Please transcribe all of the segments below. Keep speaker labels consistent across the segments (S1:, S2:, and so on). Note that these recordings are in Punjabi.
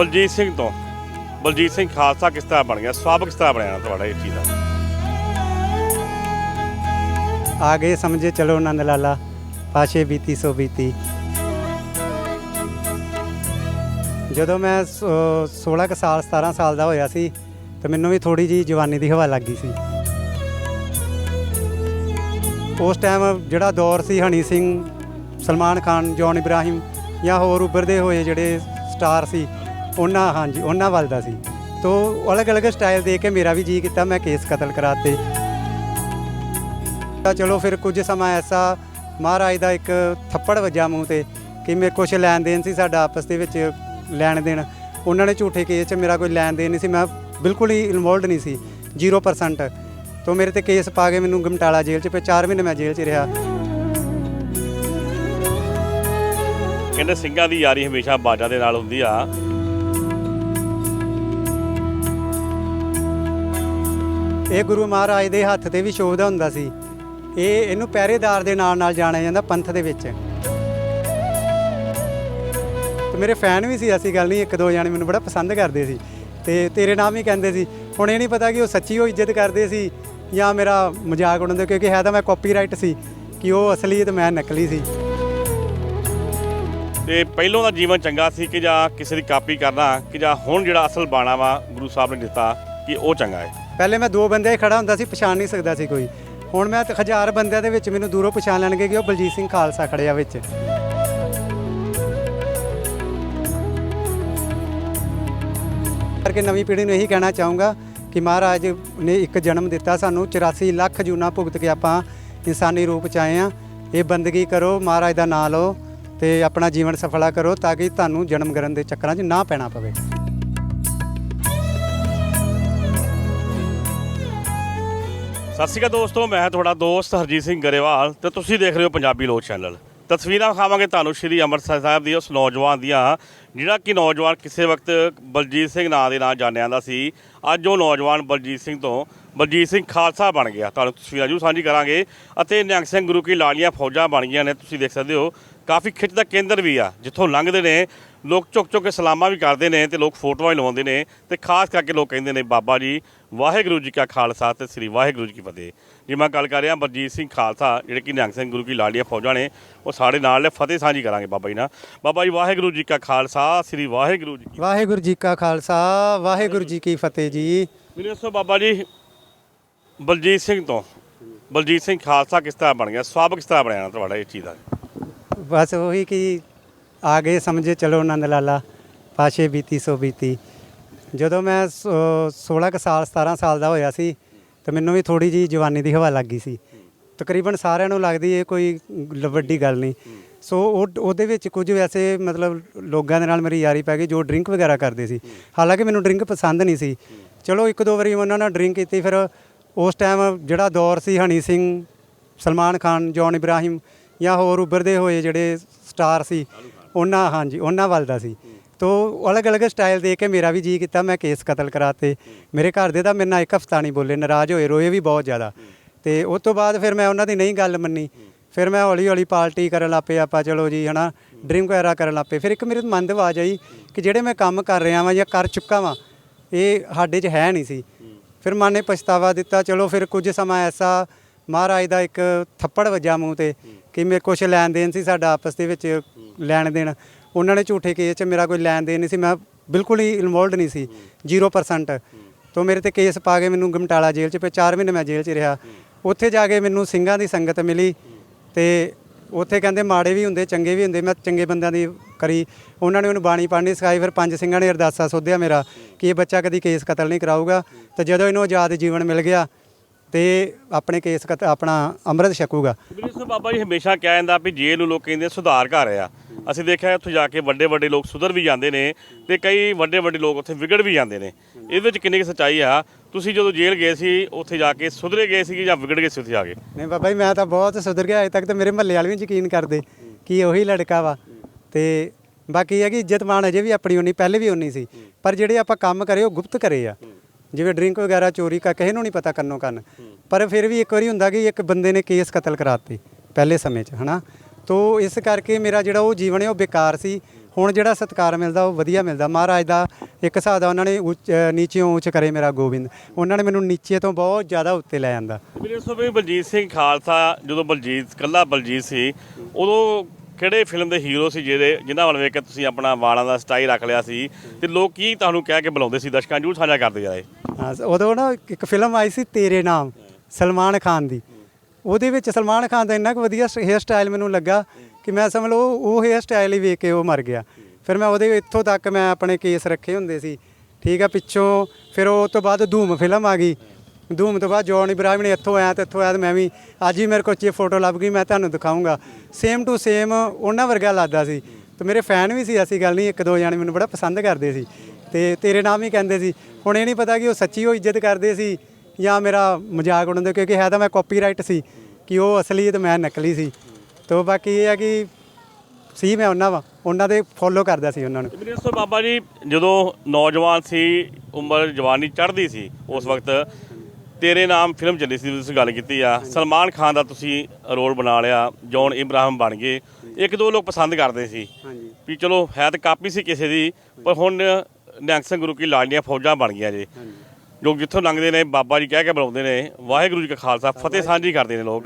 S1: ਬਲਜੀਤ ਸਿੰਘ ਤੋਂ। ਬਲਜੀਤ ਸਿੰਘ ਖਾਲਸਾ ਕਿਸ ਤਰ੍ਹਾਂ ਬਣ ਗਿਆ? ਸਵਾਬ ਕਿਸ ਤਰ੍ਹਾਂ ਬਣਿਆ ਤੁਹਾਡਾ ਇਹ ਚੀਜ਼ ਦਾ?
S2: ਆਗੇ ਸਮਝੇ, ਚਲੋ ਨੰਦ ਲਾਲਾ, ਪਾਸ਼ੇ ਬੀਤੀ ਸੋ ਬੀਤੀ। ਜਦੋਂ ਮੈਂ ਸ- 16 ਕੁ ਸਾਲ 17 ਸਾਲ ਦਾ ਹੋਇਆ ਸੀ, ਤੇ ਮੈਨੂੰ ਵੀ ਥੋੜੀ ਜੀ ਜਵਾਨੀ ਦੀ ਹਵਾ ਲੱਗ ਗਈ ਸੀ। ਉਸ ਟਾਈਮ ਜਿਹੜਾ ਦੌਰ ਸੀ ਹਨੀ ਸਿੰਘ, ਸਲਮਾਨ ਖਾਨ, ਜੌਨ ਇਬਰਾਹਿਮ ਜਾਂ ਹੋਰ ਉੱਭਰਦੇ ਹੋਏ ਜਿਹੜੇ ਸਟਾਰ ਸੀ ਉਹਨਾਂ, ਹਾਂਜੀ, ਉਹਨਾਂ ਵੱਲ ਦਾ ਸੀ। ਤੋ ਅਲੱਗ-ਅਲੱਗ ਸਟਾਈਲ ਦੇਖ ਕੇ ਮੇਰਾ ਵੀ ਜੀ ਕੀਤਾ, ਮੈਂ ਕੇਸ ਕਤਲ ਕਰਾਤੇ। ਤਾਂ ਚਲੋ ਫਿਰ ਕੁਝ ਸਮਾਂ ਐਸਾ, ਮਹਾਰਾਜ ਦਾ ਇੱਕ ਥੱਪੜ ਵੱਜਾ ਮੂੰਹ ਤੇ ਕਿ ਮੇਰੇ ਕੁਛ ਲੈਣ ਦੇਣ ਸੀ ਸਾਡਾ ਆਪਸ ਦੇ ਵਿੱਚ ਲੈਣ ਦੇਣ। ਉਹਨਾਂ ਨੇ ਝੂਠੇ ਕੇਸ 'ਚ ਮੇਰਾ ਕੋਈ ਲੈਣ ਦੇਣ ਨਹੀਂ ਸੀ, ਮੈਂ ਬਿਲਕੁਲ ਹੀ ਇਨਵੋਲਡ ਨਹੀਂ ਸੀ 0% ਤੋਂ ਮੇਰੇ ਤੇ ਕੇਸ ਪਾ ਕੇ ਮੈਨੂੰ ਗਮਟਾਲਾ ਜੇਲ੍ਹ 'ਚ ਪਏ 4 ਮਹੀਨੇ ਮੈਂ ਜੇਲ੍ਹ 'ਚ ਰਿਹਾ।
S1: ਕਹਿੰਦੇ ਸਿੰਘਾਂ ਦੀ ਯਾਰੀ ਹਮੇਸ਼ਾ ਬਾਜਾ ਦੇ ਨਾਲ ਹੁੰਦੀ ਆ।
S2: ਇਹ ਗੁਰੂ ਮਹਾਰਾਜ ਦੇ ਹੱਥ ਤੇ ਵੀ ਸ਼ੋਭਦਾ ਹੁੰਦਾ ਸੀ। ਇਹ ਇਹਨੂੰ ਪਹਿਰੇਦਾਰ ਦੇ ਨਾਲ ਨਾਲ ਜਾਣਿਆ ਜਾਂਦਾ ਪੰਥ ਦੇ ਵਿੱਚ। ਤੇ ਮੇਰੇ ਫੈਨ ਵੀ ਸੀ, ਐਸੀ ਗੱਲ ਨਹੀਂ ਇੱਕ ਦੋ ਜਾਣੇ ਮੈਨੂੰ ਬੜਾ ਪਸੰਦ ਕਰਦੇ ਸੀ। ਤੇ ਤੇਰੇ ਨਾਮ ਹੀ ਕਹਿੰਦੇ ਸੀ। ਹੁਣ ਇਹ ਨਹੀਂ ਪਤਾ ਕਿ ਉਹ ਸੱਚੀ ਉਹ ਇੱਜ਼ਤ ਕਰਦੇ ਸੀ ਜਾਂ ਮੇਰਾ ਮਜ਼ਾਕ ਉਡਾਉਂਦੇ, ਕਿਉਂਕਿ ਹੈ ਤਾਂ ਮੈਂ ਕਾਪੀਰਾਈਟ ਸੀ ਕਿ ਉਹ ਅਸਲੀ ਤੇ ਮੈਂ ਨਕਲੀ ਸੀ।
S1: ਤੇ ਪਹਿਲੋਂ ਦਾ ਜੀਵਨ ਚੰਗਾ ਸੀ ਕਿ ਜਾਂ ਕਿਸੇ ਦੀ ਕਾਪੀ ਕਰਨਾ, ਕਿ ਜਾਂ ਹੁਣ ਜਿਹੜਾ ਅਸਲ ਬਾਣਾ ਵਾ ਗੁਰੂ ਸਾਹਿਬ ਨੇ ਦਿੱਤਾ, ਕਿ ਉਹ ਚੰਗਾ ਹੈ।
S2: ਪਹਿਲੇ ਮੈਂ ਦੋ ਬੰਦਿਆਂ ਬੰਦੇ ਖੜਾ ਹੁੰਦਾ ਸੀ, ਪਛਾਣ ਨਹੀਂ ਸਕਦਾ ਸੀ ਕੋਈ। ਹੁਣ ਮੈਂ ਤੇ ਹਜ਼ਾਰ ਬੰਦਿਆਂ ਦੇ ਵਿੱਚ ਮੈਨੂੰ ਦੂਰੋਂ ਪਛਾਣ ਲੈਣਗੇ ਕਿ ਉਹ ਬਲਜੀਤ ਸਿੰਘ ਖਾਲਸਾ ਖੜਿਆ ਵਿੱਚ। ਕਰਕੇ ਨਵੀਂ ਪੀੜ੍ਹੀ ਨੂੰ ਇਹੀ ਕਹਿਣਾ ਚਾਹੂੰਗਾ ਕਿ ਮਹਾਰਾਜ ਨੇ ਇੱਕ ਜਨਮ ਦਿੱਤਾ ਸਾਨੂੰ 84 ਲੱਖ ਜੂਨਾ ਭੁਗਤ ਕੇ ਆਪਾਂ ਇਨਸਾਨੀ ਰੂਪ ਚ ਆਏ ਆ ਇਹ ਬੰਦਗੀ ਕਰੋ, ਮਹਾਰਾਜ ਦਾ ਨਾਮ ਲਓ ਤੇ ਆਪਣਾ ਜੀਵਨ ਸਫਲਾ ਕਰੋ ਤਾਂ ਕਿ ਤੁਹਾਨੂੰ ਜਨਮ ਗਰਨ ਦੇ ਚੱਕਰਾਂ 'ਚ ਨਾ ਪੈਣਾ ਪਵੇ।
S1: ਸਤਿ ਸ਼੍ਰੀ ਅਕਾਲ ਦੋਸਤੋ, ਮੈਂ ਤੁਹਾਡਾ ਦੋਸਤ ਹਰਜੀਤ ਸਿੰਘ ਗਰੇਵਾਲ ਤੇ ਤੁਸੀਂ ਦੇਖ ਰਹੇ ਹੋ ਪੰਜਾਬੀ ਲੋਕ ਚੈਨਲ। ਤਸਵੀਰਾਂ ਵਿਖਾਵਾਂਗੇ ਤੁਹਾਨੂੰ ਸ਼੍ਰੀ ਅੰਮ੍ਰਿਤਸਰ ਸਾਹਿਬ ਦੀ ਉਸ ਨੌਜਵਾਨ ਦੀਆਂ, ਜਿਹੜਾ ਕਿ ਨੌਜਵਾਨ ਕਿਸੇ ਵਕਤ ਬਲਜੀਤ ਸਿੰਘ ਨਾਂ ਦੇ ਨਾਲ ਜਾਣਿਆ ਜਾਂਦਾ ਸੀ, ਅੱਜ ਉਹ ਨੌਜਵਾਨ ਬਲਜੀਤ ਸਿੰਘ ਤੋਂ ਬਲਜੀਤ ਸਿੰਘ ਖਾਲਸਾ ਬਣ ਗਿਆ। ਤੁਹਾਨੂੰ ਤਸਵੀਰਾਂ ਜੂ ਸਾਂਝੀ ਕਰਾਂਗੇ ਅਤੇ ਨਿਹੰਗ ਸਿੰਘ ਗੁਰੂ ਕੀ ਲਾਲੀਆਂ ਫੌਜਾਂ ਬਣ ਗਈਆਂ ਨੇ, ਤੁਸੀਂ ਦੇਖ ਸਕਦੇ ਹੋ। ਕਾਫੀ ਖਿੱਚ ਦਾ ਕੇਂਦਰ ਵੀ ਆ ਜਿੱਥੋਂ ਲੰਘਦੇ ਨੇ ਲੋਕ ਚੁੱਕ ਚੁੱਕ ਕੇ ਸਲਾਮਾਂ ਵੀ ਕਰਦੇ ਨੇ ਤੇ ਲੋਕ ਫੋਟੋਆਂ ਵੀ ਲਵਾਉਂਦੇ ਨੇ ਤੇ ਖਾਸ ਕਰਕੇ ਲੋਕ ਕਹਿੰਦੇ ਨੇ ਬਾਬਾ ਜੀ ਵਾਹਿਗੁਰੂ ਜੀ ਕਾ ਖਾਲਸਾ ਤੇ ਸ੍ਰੀ ਵਾਹਿਗੁਰੂ ਜੀ ਕੀ ਫਤਿਹ। ਜੇ ਮੈਂ ਗੱਲ ਕਰ ਰਿਹਾ ਬਲਜੀਤ ਸਿੰਘ ਖਾਲਸਾ ਜਿਹੜੇ ਕਿ ਨਿਹੰਗ ਸਿੰਘ ਗੁਰੂ ਕੀ ਲਾਲੀਆਂ ਫੌਜਾਂ ਨੇ ਉਹ ਸਾਡੇ ਨਾਲ ਨੇ ਫਤਿਹ ਸਾਂਝੀ ਕਰਾਂਗੇ ਬਾਬਾ ਜੀ ਨਾਲ। ਬਾਬਾ ਜੀ ਵਾਹਿਗੁਰੂ ਜੀ ਕਾ ਖਾਲਸਾ ਸ੍ਰੀ ਵਾਹਿਗੁਰੂ ਜੀ ਕੀ
S2: ਵਾਹਿਗੁਰੂ ਜੀ ਕਾ ਖਾਲਸਾ ਵਾਹਿਗੁਰੂ ਜੀ ਕੀ ਫਤਿਹ ਜੀ।
S1: ਮੈਨੂੰ ਦੱਸੋ ਬਾਬਾ ਜੀ ਬਲਜੀਤ ਸਿੰਘ ਤੋਂ ਬਲਜੀਤ ਸਿੰਘ ਖਾਲਸਾ ਕਿਸ ਤਰ੍ਹਾਂ ਬਣ ਗਿਆ? ਸਵਾਬ ਕਿਸ ਤਰ੍ਹਾਂ ਬਣਿਆ ਤੁਹਾਡਾ ਇਹ ਚੀਜ਼ ਦਾ?
S2: ਬਸ ਉਹੀ ਕਿ ਆ ਗਏ ਸਮਝੇ, ਚਲੋ ਨੰਦ ਲਾਲਾ, ਪਾਸ਼ੇ ਬੀਤੀ, ਸੋ ਬੀਤੀ। ਜਦੋਂ ਮੈਂ ਸ- 16 ਕੁ ਸਾਲ 17 ਸਾਲ ਦਾ ਹੋਇਆ ਸੀ, ਤੇ ਮੈਨੂੰ ਵੀ ਥੋੜੀ ਜੀ ਜਵਾਨੀ ਦੀ ਹਵਾ ਲੱਗ ਗਈ ਸੀ। ਤਕਰੀਬਨ ਸਾਰਿਆਂ ਨੂੰ ਲੱਗਦੀ ਇਹ ਕੋਈ ਵੱਡੀ ਗੱਲ ਨਹੀਂ। ਸੋ ਉਹਦੇ ਵਿੱਚ ਕੁਝ ਵੈਸੇ ਮਤਲਬ ਲੋਕਾਂ ਦੇ ਨਾਲ ਮੇਰੀ ਯਾਰੀ ਪੈ ਗਈ ਜੋ ਡਰਿੰਕ ਵਗੈਰਾ ਕਰਦੇ ਸੀ। ਹਾਲਾਂਕਿ ਮੈਨੂੰ ਡਰਿੰਕ ਪਸੰਦ ਨਹੀਂ ਸੀ। ਚਲੋ ਇੱਕ ਦੋ ਵਾਰੀ ਉਹਨਾਂ ਨਾਲ ਡਰਿੰਕ ਕੀਤੀ, ਫਿਰ ਉਸ ਟਾਈਮ ਜਿਹੜਾ ਦੌਰ ਸੀ ਹਨੀ ਸਿੰਘ, ਸਲਮਾਨ ਖਾਨ, ਜੌਨ ਇਬਰਾਹਿਮ ਜਾਂ ਹੋਰ ਉੱਭਰਦੇ ਹੋਏ ਜਿਹੜੇ ਸਟਾਰ ਸੀ, ਉਹਨਾਂ, ਹਾਂਜੀ, ਉਹਨਾਂ ਵੱਲ ਦਾ ਸੀ। ਤੋ ਅਲੱਗ-ਅਲੱਗ ਸਟਾਈਲ ਦੇਖ ਕੇ ਮੇਰਾ ਵੀ ਜੀ ਕੀਤਾ, ਮੈਂ ਕੇਸ ਕਤਲ ਕਰਾਤੇ। ਮੇਰੇ ਘਰ ਦੇ ਤਾਂ ਮੇਰੇ ਨਾਲ ਇੱਕ ਹਫਤਾ ਨਹੀਂ ਬੋਲੇ, ਨਾਰਾਜ਼ ਹੋਏ, ਰੋਏ ਵੀ ਬਹੁਤ ਜ਼ਿਆਦਾ। ਤੇ ਉਸ ਤੋਂ ਬਾਅਦ ਫਿਰ ਮੈਂ ਉਹਨਾਂ ਦੀ ਨਹੀਂ ਗੱਲ ਮੰਨੀ। ਫਿਰ ਮੈਂ ਹੌਲੀ ਹੌਲੀ ਪਾਰਟੀ ਕਰਨ ਲੱਪੇ ਆਪਾਂ ਚਲੋ ਜੀ, ਹਨਾ, ਡਰਿੰਕ ਵਗੈਰਾ ਕਰਨ ਲੱਪੇ ਫਿਰ ਇੱਕ ਮੇਰੇ ਮਨ ਦੇ ਆਵਾਜ਼ ਆਈ ਕਿ ਜਿਹੜੇ ਮੈਂ ਕੰਮ ਕਰ ਰਿਹਾ ਵਾਂ ਜਾਂ ਕਰ ਚੁੱਕਾ ਵਾਂ, ਇਹ ਸਾਡੇ 'ਚ ਹੈ ਨਹੀਂ ਸੀ। ਫਿਰ ਮਨ ਨੇ ਪਛਤਾਵਾ ਦਿੱਤਾ, ਚਲੋ ਫਿਰ ਕੁਝ ਸਮਾਂ ਐਸਾ ਮਹਾਰਾਜ ਦਾ ਇੱਕ ਥੱਪੜ ਵੱਜਾ ਮੂੰਹ ਤੇ ਕਿ ਮੇਰੇ ਕੁਛ ਲੈਣ ਦੇਣ ਸੀ ਸਾਡਾ ਆਪਸ ਦੇ ਵਿੱਚ ਲੈਣ ਦੇਣ। ਉਹਨਾਂ ਨੇ ਝੂਠੇ ਕੇਸ 'ਚ ਮੇਰਾ ਕੋਈ ਲੈਣ ਦੇਣ ਨਹੀਂ ਸੀ ਮੈਂ ਬਿਲਕੁਲ ਹੀ ਇਨਵੋਲਡ ਨਹੀਂ ਸੀ 0% ਤੋਂ ਮੇਰੇ ਤੇ ਕੇਸ ਪਾ ਕੇ ਮੈਨੂੰ ਗਮਟਾਲਾ ਜੇਲ੍ਹ 'ਚ ਪਏ 4 ਮਹੀਨੇ ਮੈਂ ਜੇਲ੍ਹ 'ਚ ਰਿਹਾ। ਉੱਥੇ ਜਾ ਕੇ ਮੈਨੂੰ ਸਿੰਘਾਂ ਦੀ ਸੰਗਤ ਮਿਲੀ ਤੇ ਉੱਥੇ ਕਹਿੰਦੇ ਮਾੜੇ ਵੀ ਹੁੰਦੇ ਚੰਗੇ ਵੀ ਹੁੰਦੇ ਮੈਂ ਚੰਗੇ ਬੰਦਿਆਂ ਦੀ ਕਰੀ। ਉਹਨਾਂ ਨੇ ਮੈਨੂੰ ਬਾਣੀ ਪੜ੍ਹਨੀ ਸਿਖਾਈ ਫਿਰ ਪੰਜ ਸਿੰਘਾਂ ਨੇ ਅਰਦਾਸਾ ਸੋਧਿਆ ਮੇਰਾ ਕਿ ਇਹ ਬੱਚਾ ਕਦੀ ਕੇਸ ਕਤਲ ਨਹੀਂ ਕਰਾਊਗਾ। ਤੇ ਜਦੋਂ ਇਹਨੂੰ ਆਜ਼ਾਦ ਜੀਵਨ ਮਿਲ ਗਿਆ ਤੇ ਆਪਣੇ ਕੇਸ ਕਤ ਆਪਣਾ ਅੰਮ੍ਰਿਤ ਛਕੂਗਾ।
S1: ਮੈਨੂੰ ਬਾਬਾ ਜੀ ਹਮੇਸ਼ਾ ਕਿਹਾ ਜਾਂਦਾ ਵੀ ਜੇਲ੍ਹ ਨੂੰ ਲੋਕ ਕਹਿੰਦੇ ਆ ਸੁਧਾਰ ਘਰ ਆ। ਅਸੀਂ ਦੇਖਿਆ ਉੱਥੇ ਜਾ ਕੇ ਵੱਡੇ ਵੱਡੇ ਲੋਕ ਸੁਧਰ ਵੀ ਜਾਂਦੇ ਨੇ ਤੇ ਕਈ ਵੱਡੇ ਵੱਡੇ ਲੋਕ ਉੱਥੇ ਵਿਗੜ ਵੀ ਜਾਂਦੇ ਨੇ। ਇਹਦੇ ਵਿੱਚ ਕਿੰਨੀ ਕੁ ਸੱਚਾਈ ਆ? ਤੁਸੀਂ ਜਦੋਂ ਜੇਲ੍ਹ ਗਏ ਸੀ ਉੱਥੇ ਜਾ ਕੇ ਸੁਧਰੇ ਗਏ ਸੀ ਜਾਂ ਵਿਗੜ ਗਏ ਸੀ ਉੱਥੇ ਜਾ ਕੇ?
S2: ਨਹੀਂ ਬਾਬਾ ਜੀ ਮੈਂ ਤਾਂ ਬਹੁਤ ਸੁਧਰ ਗਿਆ ਅਜੇ ਤੱਕ ਤਾਂ ਮੇਰੇ ਮਹੱਲੇ ਵਾਲੇ ਵੀ ਯਕੀਨ ਕਰਦੇ ਕਿ ਉਹੀ ਲੜਕਾ ਵਾ। ਤੇ ਬਾਕੀ ਇਹ ਹੈ ਕਿ ਇੱਜ਼ਤ ਮਾਣ ਅਜੇ ਵੀ ਆਪਣੀ ਉਨੀ ਪਹਿਲੇ ਵੀ ਉਨੀ ਸੀ। ਪਰ ਜਿਹੜੇ ਆਪਾਂ ਕੰਮ ਕਰੇ ਉਹ ਗੁਪਤ ਕਰੇ ਆ। ਜਿਵੇਂ ਡਰਿੰਕ ਵਗੈਰਾ ਚੋਰੀ ਕਾ ਕਿਸੇ ਨੂੰ ਨਹੀਂ ਪਤਾ ਕੰਨੋਂ ਕੰਨ। ਪਰ ਫਿਰ ਵੀ ਇੱਕ ਵਾਰੀ ਹੁੰਦਾ ਕਿ ਇੱਕ ਬੰਦੇ ਨੇ ਕੇਸ ਕਤਲ ਕਰਾਤੇ ਪਹਿਲੇ ਸਮੇਂ 'ਚ, ਹਨਾ? ਤੋ ਇਸ ਕਰਕੇ ਮੇਰਾ ਜਿਹੜਾ ਉਹ ਜੀਵਨ ਹੈ ਉਹ ਬੇਕਾਰ ਸੀ। ਹੁਣ ਜਿਹੜਾ ਸਤਿਕਾਰ ਮਿਲਦਾ, ਉਹ ਵਧੀਆ ਮਿਲਦਾ। ਮਹਾਰਾਜ ਦਾ ਇੱਕ ਹਿਸਾਬ ਦਾ ਉਹਨਾਂ ਨੇ ਉੱਚ ਨੀਚਿਓਂ ਉੱਚ ਕਰੇ ਮੇਰਾ ਗੋਬਿੰਦ। ਉਹਨਾਂ ਨੇ ਮੈਨੂੰ ਨੀਚੇ ਤੋਂ ਬਹੁਤ ਜ਼ਿਆਦਾ ਉੱਤੇ ਲੈ ਜਾਂਦਾ।
S1: ਮੇਰੇ ਸੋ ਬਲਜੀਤ ਸਿੰਘ ਖਾਲਸਾ, ਜਦੋਂ ਬਲਜੀਤ ਕੱਲਾ ਬਲਜੀਤ ਸੀ, ਉਦੋਂ ਕਿਹੜੇ ਫਿਲਮ ਦੇ ਹੀਰੋ ਸੀ ਜਿਹੜੇ ਜਿਨ੍ਹਾਂ ਵੱਲ ਵੇਖ ਕੇ ਤੁਸੀਂ ਆਪਣਾ ਵਾਲਾਂ ਦਾ ਸਟਾਈਲ ਰੱਖ ਲਿਆ ਸੀ? ਤੇ ਲੋਕ ਕੀ ਤੁਹਾਨੂੰ ਕਹਿ ਕੇ ਬੁਲਾਉਂਦੇ ਸੀ? ਦਰਸ਼ਕਾਂ ਨੂੰ ਸਾਂਝਾ ਕਰਦੇ ਜਾਏ।
S2: ਹਾਂ, ਉਦੋਂ ਨਾ ਇੱਕ ਫਿਲਮ ਆਈ ਸੀ ਤੇਰੇ ਨਾਮ, ਸਲਮਾਨ ਖਾਨ ਦੀ। ਉਹਦੇ ਵਿੱਚ ਸਲਮਾਨ ਖਾਨ ਦਾ ਇੰਨਾ ਕੁ ਵਧੀਆ ਹੇਅਰ ਸਟਾਈਲ ਮੈਨੂੰ ਲੱਗਾ ਕਿ ਮੈਂ ਸਮਝ ਲਓ ਉਹ ਹੇਅਰ ਸਟਾਈਲ ਹੀ ਵੇਖ ਕੇ ਉਹ ਮਰ ਗਿਆ। ਫਿਰ ਮੈਂ ਉਹਦੇ ਇੱਥੋਂ ਤੱਕ ਮੈਂ ਆਪਣੇ ਕੇਸ ਰੱਖੇ ਹੁੰਦੇ ਸੀ। ਠੀਕ ਆ, ਪਿੱਛੋਂ ਫਿਰ ਉਹ ਤੋਂ ਬਾਅਦ ਧੂਮ ਫਿਲਮ ਆ ਗਈ। ਧੂਮ ਤੋਂ ਬਾਅਦ ਜੌਨ ਇਬਰਾਹਿਮ ਨੇ ਇੱਥੋਂ ਆਇਆ ਤੇ ਇੱਥੋਂ ਆਇਆ ਤੇ ਮੈਂ ਵੀ ਅੱਜ ਹੀ ਮੇਰੇ ਕੋਲ ਚੇ ਫੋਟੋ ਲੱਭ ਗਈ, ਮੈਂ ਤੁਹਾਨੂੰ ਦਿਖਾਉਂਗਾ ਸੇਮ ਟੂ ਸੇਮ ਉਹਨਾਂ ਵਰਗਾ ਲੱਗਦਾ ਸੀ। ਤੇ ਮੇਰੇ ਫੈਨ ਵੀ ਸੀ, ਐਸੀ ਗੱਲ ਨਹੀਂ, ਇੱਕ ਦੋ ਜਾਣੇ ਮੈਨੂੰ ਬੜਾ ਪਸੰਦ ਕਰਦੇ ਸੀ। ਤੇ ਤੇਰੇ ਨਾਮ ਹੀ ਕਹਿੰਦੇ ਸੀ। ਹੁਣ ਇਹ ਨਹੀਂ ਪਤਾ ਕਿ ਉਹ ਸੱਚੀ ਉਹ ਇੱਜ਼ਤ ਕਰਦੇ ਸੀ ਜਾਂ ਮੇਰਾ ਮਜ਼ਾਕ ਉਡਾਉਂਦੇ ਕਿਉਂਕਿ ਹੈ ਤਾਂ ਮੈਂ ਕਾਪੀਰਾਈਟ ਸੀ ਕਿ ਉਹ ਅਸਲੀ ਤੇ ਮੈਂ ਨਕਲੀ ਸੀ। ਤੋ ਬਾਕੀ ਇਹ ਹੈ ਕਿ ਸੀ ਮੈਂ ਉਹਨਾਂ ਵਾ ਉਹਨਾਂ ਦੇ ਫੋਲੋ ਕਰਦਾ ਸੀ ਉਹਨਾਂ ਨੂੰ।
S1: ਮੇਰੇ ਸੋ ਬਾਬਾ ਜੀ ਜਦੋਂ ਨੌਜਵਾਨ ਸੀ ਉਮਰ ਜਵਾਨੀ ਚੜ੍ਹਦੀ ਸੀ ਉਸ ਵਕਤ ਤੇਰੇ ਨਾਮ ਫਿਲਮ ਚੱਲੀ ਸੀ ਤੁਸੀਂ ਗੱਲ ਕੀਤੀ ਆ। ਸਲਮਾਨ ਖਾਨ ਦਾ ਤੁਸੀਂ ਰੋਲ ਬਣਾ ਲਿਆ ਜੌਨ ਇਬਰਾਹਿਮ ਬਣ ਗਏ। ਇੱਕ ਦੋ ਲੋਕ ਪਸੰਦ ਕਰਦੇ ਸੀ।
S2: ਹਾਂਜੀ।
S1: ਵੀ ਚਲੋ ਹੈ ਤਾਂ ਕਾਪੀ ਸੀ ਕਿਸੇ ਦੀ ਪਰ ਹੁਣ ਨਿਹੰਗ ਸਿੰਘ ਗੁਰੂ ਕੀ ਲਾਡੀਆਂ ਫੌਜਾਂ ਬਣ ਗਈਆਂ ਜੀ। ਲੋਕ ਜਿੱਥੋਂ ਲੰਘਦੇ ਨੇ ਬਾਬਾ ਜੀ ਕਹਿ ਕੇ ਬੁਲਾਉਂਦੇ ਨੇ ਵਾਹਿਗੁਰੂ ਜੀ ਕਾ ਖਾਲਸਾ ਫਤਿਹ ਸਾਂਝੀ ਕਰਦੇ ਨੇ ਲੋਕ।